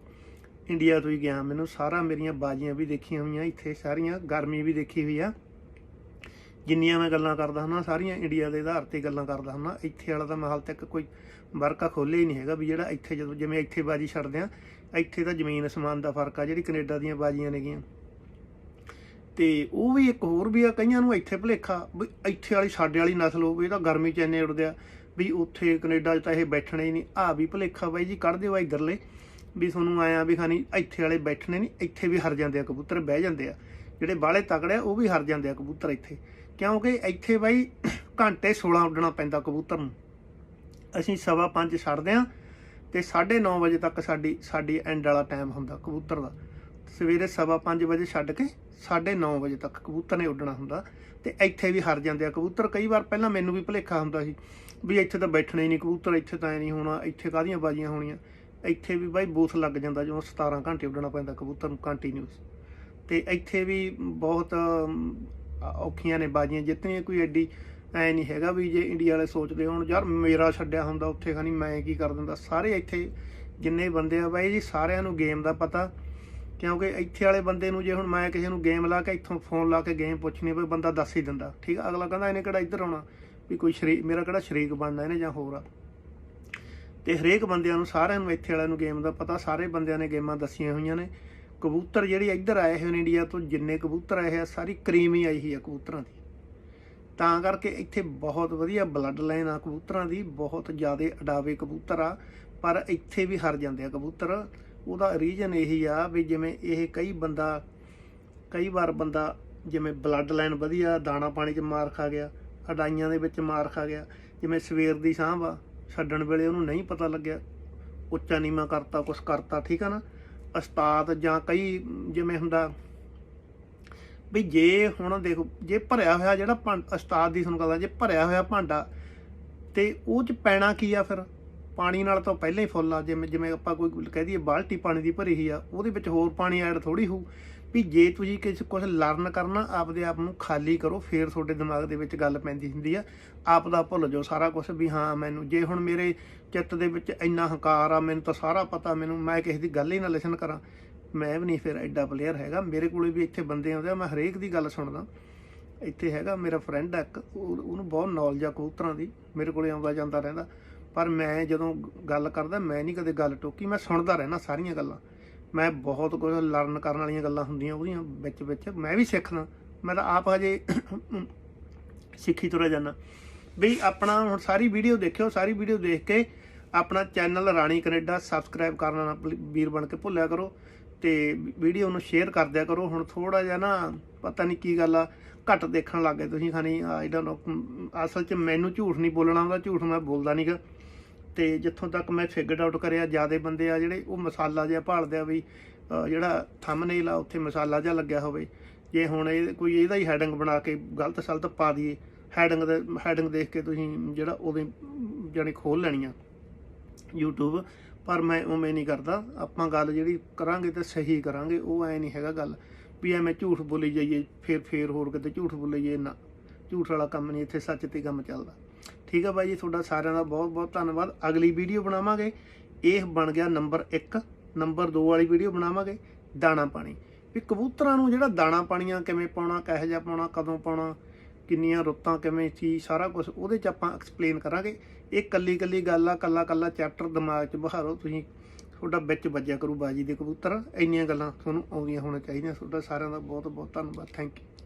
ਇੰਡੀਆ ਤੋਂ ਹੀ ਗਿਆ, ਮੈਨੂੰ ਸਾਰਾ ਮੇਰੀਆਂ ਬਾਜੀਆਂ ਵੀ ਦੇਖੀਆਂ ਹੋਈਆਂ, ਇੱਥੇ ਸਾਰੀਆਂ ਗਰਮੀ ਵੀ ਦੇਖੀ ਹੋਈ ਆ। ਜਿੰਨੀਆਂ ਮੈਂ ਗੱਲਾਂ ਕਰਦਾ ਹਾਂ ਸਾਰੀਆਂ ਇੰਡੀਆ ਦੇ ਆਧਾਰ ਤੇ ਗੱਲਾਂ ਕਰਦਾ ਹਾਂ ਇੱਥੇ ਵਾਲਾ ਤਾਂ ਮੈਂ ਹਾਲ ਤੱਕ ਕੋਈ ਵਰਕਾ ਖੋਲੇ ਹੀ ਨਹੀਂ ਹੈਗਾ ਵੀ ਜਿਹੜਾ ਇੱਥੇ ਜਦੋਂ ਜਿਵੇਂ ਇੱਥੇ ਬਾਜੀ ਛੱਡਦੇ ਆ ਇੱਥੇ ਤਾਂ ਜ਼ਮੀਨ ਅਸਮਾਨ ਦਾ ਫ਼ਰਕ ਆ, ਜਿਹੜੀ ਕੈਨੇਡਾ ਦੀਆਂ ਬਾਜੀਆਂ ਨੇਗੀਆਂ। ਤੇ ਉਹ ਵੀ ਇੱਕ ਹੋਰ ਵੀ ਆ, ਕਈਆਂ ਨੂੰ ਇੱਥੇ ਭੁਲੇਖਾ ਵੀ ਇੱਥੇ ਵਾਲੀ ਸਾਡੇ ਵਾਲੀ ਨਸਲ ਹੋਵੇ, ਇਹ ਤਾਂ ਗਰਮੀ ਚ ਇੰਨੇ ਉੜਦੇ ਆ ਵੀ ਉੱਥੇ ਕੈਨੇਡਾ 'ਚ ਤਾਂ ਇਹ ਬੈਠਣੇ ਹੀ ਨਹੀਂ। ਆ ਵੀ ਭੁਲੇਖਾ ਬਾਈ ਜੀ, ਕੱਢ ਦਿਓ ਇਧਰਲੇ ਵੀ ਤੁਹਾਨੂੰ ਆਇਆ ਵੀ ਖਾਨੀ ਇੱਥੇ ਵਾਲੇ ਬੈਠਣੇ ਨਹੀਂ, ਇੱਥੇ ਵੀ ਹਰ ਜਾਂਦੇ ਆ ਕਬੂਤਰ, ਬਹਿ ਜਾਂਦੇ ਆ। ਜਿਹੜੇ ਬਾਹਲੇ ਤਕੜੇ ਆ, ਉਹ ਵੀ ਹਰ ਜਾਂਦੇ ਆ ਕਬੂਤਰ ਇੱਥੇ। ਕਿਉਂਕਿ ਇੱਥੇ ਬਾਈ ਘੰਟੇ 16 ਉੱਡਣਾ ਪੈਂਦਾ ਕਬੂਤਰ ਨੂੰ। ਅਸੀਂ ਸਵਾ ਪੰਜ ਛੱਡਦੇ ਆ ਤੇ 9:30 ਵਜੇ ਤੱਕ ਸਾਡੀ ਸਾਡੀ ਐਂਡ ਵਾਲਾ ਟਾਈਮ ਹੁੰਦਾ ਕਬੂਤਰ ਦਾ। ਸਵੇਰੇ ਸਵਾ ਪੰਜ ਵਜੇ ਛੱਡ ਕੇ 9:30 ਵਜੇ ਤੱਕ ਕਬੂਤਰ ਨੇ ਉੱਡਣਾ ਹੁੰਦਾ ਤੇ ਇੱਥੇ ਵੀ ਹਰ ਜਾਂਦੇ ਆ ਕਬੂਤਰ। ਕਈ ਵਾਰ ਪਹਿਲਾਂ ਮੈਨੂੰ ਵੀ ਭੁਲੇਖਾ ਹੁੰਦਾ ਸੀ ਵੀ ਇੱਥੇ ਤਾਂ ਬੈਠਣਾ ਹੀ ਨਹੀਂ ਕਬੂਤਰ, ਇੱਥੇ ਤਾਂ ਐ ਨਹੀਂ ਹੋਣਾ, ਇੱਥੇ ਕਾਹਦੀਆਂ ਬਾਜੀਆਂ ਹੋਣੀਆਂ। ਇੱਥੇ ਵੀ ਬਾਈ ਬੂਥ ਲੱਗ ਜਾਂਦਾ ਜਦੋਂ 17 ਘੰਟੇ ਉੱਡਣਾ ਪੈਂਦਾ ਕਬੂਤਰ ਨੂੰ ਕੰਟੀਨਿਊਸ ਤੇ ਇੱਥੇ ਵੀ ਬਹੁਤ ਔਖੀਆਂ ਨੇ ਬਾਜੀਆਂ ਜਿੱਤਣੀਆਂ ਕੋਈ ਐਡੀ ਐ ਨਹੀਂ ਹੈਗਾ ਵੀ ਜੇ ਇੰਡੀਆ ਵਾਲੇ ਸੋਚਦੇ ਹੋਣ, ਯਾਰ ਮੇਰਾ ਛੱਡਿਆ ਹੁੰਦਾ, ਉੱਥੇ ਖਾਨੀ ਮੈਂ ਕੀ ਕਰ ਦਿੰਦਾ। ਸਾਰੇ ਇੱਥੇ ਜਿੰਨੇ ਬੰਦੇ ਆ ਬਾਈ ਜੀ, ਸਾਰਿਆਂ ਨੂੰ ਗੇਮ ਦਾ ਪਤਾ, ਕਿਉਂਕਿ ਇੱਥੇ ਵਾਲੇ ਬੰਦੇ ਨੂੰ ਜੇ ਹੁਣ ਮੈਂ ਕਿਸੇ ਨੂੰ ਗੇਮ ਲਾ ਕੇ ਇੱਥੋਂ ਫੋਨ ਲਾ ਕੇ ਗੇਮ ਪੁੱਛਣੀ ਪਈ, ਬੰਦਾ ਦੱਸ ਹੀ ਦਿੰਦਾ। ਠੀਕ ਆ, ਅਗਲਾ ਕਹਿੰਦਾ ਇਹਨੇ ਕਿਹੜਾ ਇੱਧਰ ਆਉਣਾ, ਵੀ ਕੋਈ ਸ਼ਰੀਕ, ਮੇਰਾ ਕਿਹੜਾ ਸ਼ਰੀਕ ਬਣਦਾ ਇਹਨੇ ਜਾਂ ਹੋਰ ਆ। ਤੇ ਹਰੇਕ ਬੰਦਿਆਂ ਨੂੰ, ਸਾਰਿਆਂ ਨੂੰ ਇੱਥੇ ਵਾਲਿਆਂ ਨੂੰ ਗੇਮ ਦਾ ਪਤਾ, ਸਾਰੇ ਬੰਦਿਆਂ ਨੇ ਗੇਮਾਂ ਦੱਸੀਆਂ ਹੋਈਆਂ ਨੇ। ਕਬੂਤਰ ਜਿਹੜੇ ਇੱਧਰ ਆਏ ਹੋਏ ਨੇ ਇੰਡੀਆ ਤੋਂ, ਜਿੰਨੇ ਕਬੂਤਰ ਆਏ ਆ, ਸਾਰੀ ਕਰੀਮ ਹੀ ਆਈ ਹੋਈ ਆ ਕਬੂਤਰਾਂ ਦੀ। ਤਾਂ ਕਰਕੇ ਇੱਥੇ ਬਹੁਤ ਵਧੀਆ ਬਲੱਡ ਲਾਈਨ ਆ ਕਬੂਤਰਾਂ ਦੀ, ਬਹੁਤ ਜ਼ਿਆਦਾ ਅਡਾਵੇ ਕਬੂਤਰ ਆ, ਪਰ ਇੱਥੇ ਵੀ ਹਰ ਜਾਂਦੇ ਆ ਕਬੂਤਰ। ਉਹਦਾ ਰੀਜਨ ਇਹੀ ਆ ਵੀ ਜਿਵੇਂ ਇਹ ਕਈ ਬੰਦਾ, ਕਈ ਵਾਰ ਬੰਦਾ ਜਿਵੇਂ ਬਲੱਡ ਲਾਈਨ ਵਧੀਆ, ਦਾਣਾ ਪਾਣੀ 'ਚ ਮਾਰ ਖਾ ਗਿਆ, ਅਡਾਈਆਂ ਦੇ ਵਿੱਚ ਮਾਰ ਖਾ ਗਿਆ, ਜਿਵੇਂ ਸਵੇਰ ਦੀ ਸਾਂਭ ਆ, ਛੱਡਣ ਵੇਲੇ ਉਹਨੂੰ ਨਹੀਂ ਪਤਾ ਲੱਗਿਆ, ਉੱਚਾ ਨੀਵਾਂ ਕਰਤਾ, ਕੁਛ ਕਰਤਾ, ਠੀਕ ਆ ਨਾ? ਉਸਤਾਦ ਜਾਂ ਕਈ ਜਿਵੇਂ ਹੁੰਦਾ ਵੀ ਜੇ ਹੁਣ ਦੇਖੋ, ਜੇ ਭਰਿਆ ਹੋਇਆ ਜਿਹੜਾ ਭਾਂ- ਉਸਤਾਦ ਦੀ ਤੁਹਾਨੂੰ ਕਹਦਾ ਜੇ ਭਰਿਆ ਹੋਇਆ ਭਾਂਡਾ ਤੇ ਉਹ ਚ ਪੈਣਾ ਕੀ ਆ ਫਿਰ? ਪਾਣੀ ਨਾਲ ਤਾਂ ਪਹਿਲਾਂ ਹੀ ਫੁੱਲ ਆ, ਜਿਵੇਂ ਜਿਵੇਂ ਆਪਾਂ ਕੋਈ ਕਹਿ ਦਈਏ ਬਾਲਟੀ ਪਾਣੀ ਦੀ ਭਰੀ ਹੀ ਆ, ਉਹਦੇ ਵਿੱਚ ਹੋਰ ਪਾਣੀ ਐਡ ਥੋੜੀ ਹੋਊ। ਵੀ ਜੇ ਤੁਸੀਂ ਕਿਸੇ ਕੁਝ ਲਰਨ ਕਰਨਾ, ਆਪਦੇ ਆਪ ਨੂੰ ਖਾਲੀ ਕਰੋ, ਫੇਰ ਤੁਹਾਡੇ ਦਿਮਾਗ ਦੇ ਵਿੱਚ ਗੱਲ ਪੈਂਦੀ ਹੁੰਦੀ ਆ। ਆਪ ਦਾ ਭੁੱਲ ਜਾਓ ਸਾਰਾ ਕੁਝ ਵੀ ਹਾਂ, ਮੈਨੂੰ ਜੇ ਹੁਣ ਮੇਰੇ ਚਿੱਤ ਦੇ ਵਿੱਚ ਇੰਨਾ ਹੰਕਾਰ ਆ, ਮੈਨੂੰ ਤਾਂ ਸਾਰਾ ਪਤਾ, ਮੈਨੂੰ ਮੈਂ ਕਿਸੇ ਦੀ ਗੱਲ ਹੀ ਨਾ ਲਿਸਨ ਕਰਾਂ। ਮੈਂ ਵੀ ਨਹੀਂ ਫਿਰ ਐਡਾ ਪਲੇਅਰ ਹੈਗਾ। ਮੇਰੇ ਕੋਲੇ ਵੀ ਇੱਥੇ ਬੰਦੇ ਆਉਂਦੇ ਆ, ਮੈਂ ਹਰੇਕ ਦੀ ਗੱਲ ਸੁਣਦਾ। ਇੱਥੇ ਹੈਗਾ ਮੇਰਾ ਫਰੈਂਡ ਆ ਇੱਕ ਉਹਨੂੰ ਬਹੁਤ ਨੌਲੇਜ ਆ ਕਬੂਤਰਾਂ ਦੀ, ਮੇਰੇ ਕੋਲੇ ਆਉਂਦਾ ਜਾਂਦਾ ਰਹਿੰਦਾ। ਪਰ ਮੈਂ ਜਦੋਂ ਗੱਲ ਕਰਦਾ, ਮੈਂ ਨਹੀਂ ਕਦੇ ਗੱਲ ਟੋਕੀ, ਮੈਂ ਸੁਣਦਾ ਰਹਿਣਾ ਸਾਰੀਆਂ ਗੱਲਾਂ। ਮੈਂ ਬਹੁਤ ਕੁਝ ਲਰਨ ਕਰਨ ਵਾਲੀਆਂ ਗੱਲਾਂ ਹੁੰਦੀਆਂ ਉਹਦੀਆਂ ਵਿੱਚ ਵਿੱਚ। ਮੈਂ ਵੀ ਸਿੱਖਦਾ। ਮੈਂ ਤਾਂ ਆਪ ਹਜੇ ਸਿੱਖੀ ਤੁਰਿਆ ਜਾਂਦਾ। ਵੀ ਆਪਣਾ ਹੁਣ ਸਾਰੀ ਵੀਡੀਓ ਦੇਖਿਓ, ਸਾਰੀ ਵੀਡੀਓ ਦੇਖ ਕੇ ਆਪਣਾ ਚੈਨਲ ਰਾਣੀ ਕੈਨੇਡਾ ਸਬਸਕ੍ਰਾਈਬ ਕਰਨਾ ਨਾ ਵੀਰ ਬਣ ਕੇ ਭੁੱਲਿਆ ਕਰੋ ਤੇ ਵੀਡੀਓ ਨੂੰ ਸ਼ੇਅਰ ਕਰ ਦਿਆ ਕਰੋ। ਹੁਣ ਥੋੜਾ ਜਿਹਾ ਨਾ ਪਤਾ ਨਹੀਂ ਕੀ ਗੱਲ ਆ, ਘੱਟ ਦੇਖਣ ਲੱਗ ਗਏ ਤੁਸੀਂ ਖਾਣੀ। ਆਈ ਡੋਨਟ ਨੋ ਅਸਲ 'ਚ ਮੈਨੂੰ ਝੂਠ ਨਹੀਂ ਬੋਲਣਾ ਆਉਂਦਾ ਝੂਠ ਮੈਂ ਬੋਲਦਾ ਨਹੀਂਗਾ ਤੇ ਜਿੱਥੋਂ ਤੱਕ ਮੈਂ ਫਿਗਰਡ ਆਊਟ ਕਰਿਆ, ਜਿਆਦੇ ਬੰਦੇ ਆ ਜਿਹੜੇ, ਉਹ ਮਸਾਲਾ ਜਿਹਾ ਭਾਲਦੇ ਆ ਵੀ, ਅਹ ਜਿਹੜਾ ਥੰਬਨੇਲ ਆ, ਉੱਥੇ ਮਸਾਲਾ ਜਿਹਾ ਲੱਗਿਆ ਹੋਵੇ। ਜੇ ਹੁਣ ਇਹ ਕੋਈ ਇਹਦਾ ਹੀ ਹੈਡਿੰਗ ਬਣਾ ਕੇ ਗਲਤ ਸਲਤ ਪਾ ਦਈਏ ਹੈਡਿੰਗ ਦੇ ਹੈਡਿੰਗ ਦੇਖ ਕੇ ਤੁਸੀਂ ਜਿਹੜਾ ਉਹਦੇ ਜਾਨੀ ਖੋਲ ਲੈਣੀ ਆ YouTube, ਪਰ ਮੈਂ ਉਵੇਂ ਨਹੀਂ ਕਰਦਾ। ਆਪਾਂ ਗੱਲ ਜਿਹੜੀ ਕਰਾਂਗੇ ਤੇ ਸਹੀ ਕਰਾਂਗੇ, ਉਹ ਐ ਨਹੀਂ ਹੈਗਾ ਗੱਲ ਵੀ ਐਵੇਂ ਝੂਠ ਬੋਲੀ ਜਾਈਏ ਫਿਰ ਫੇਰ ਹੋਰ ਕਿਤੇ ਝੂਠ ਬੋਲੀ ਜਾਈਏ, ਨਾ। ਝੂਠ ਵਾਲਾ ਕੰਮ ਨਹੀਂ, ਇੱਥੇ ਸੱਚ ਤੇ ਕੰਮ ਚੱਲਦਾ। ਠੀਕ ਆ ਬਾਈ ਜੀ, ਤੁਹਾਡਾ ਸਾਰਿਆਂ ਦਾ ਬਹੁਤ ਬਹੁਤ ਧੰਨਵਾਦ। ਅਗਲੀ ਵੀਡੀਓ ਬਣਾਵਾਂਗੇ। ਇਹ ਬਣ ਗਿਆ ਨੰਬਰ 1 ਨੰਬਰ 2 ਵਾਲੀ ਵੀਡੀਓ ਬਣਾਵਾਂਗੇ, ਦਾਣਾ ਪਾਣੀ। ਵੀ ਕਬੂਤਰਾਂ ਨੂੰ ਜਿਹੜਾ ਦਾਣਾ ਪਾਣੀਆਂ ਕਿਵੇਂ ਪਾਉਣਾ, ਕਿਹੋ ਜਿਹਾ ਪਾਉਣਾ, ਕਦੋਂ ਪਾਉਣਾ, ਕਿੰਨੀਆਂ ਰੁੱਤਾਂ ਕਿਵੇਂ ਸੀ, ਸਾਰਾ ਕੁਝ ਉਹਦੇ 'ਚ ਆਪਾਂ ਐਕਸਪਲੇਨ ਕਰਾਂਗੇ। ਇਹ ਕੱਲੀ ਕੱਲੀ ਗੱਲ ਆ, ਕੱਲਾ ਕੱਲਾ ਚੈਪਟਰ ਦਿਮਾਗ 'ਚ ਬਹਾਰੋ ਤੁਸੀਂ। ਤੁਹਾਡਾ ਵਿੱਚ ਵੱਜਿਆ ਕਰੂ ਬਾਜੀ ਦੇ ਕਬੂਤਰ। ਇੰਨੀਆਂ ਗੱਲਾਂ ਤੁਹਾਨੂੰ ਆਉਂਦੀਆਂ ਹੋਣੀਆਂ ਚਾਹੀਦੀਆਂ। ਤੁਹਾਡਾ ਸਾਰਿਆਂ ਦਾ ਬਹੁਤ ਬਹੁਤ ਧੰਨਵਾਦ। Thank you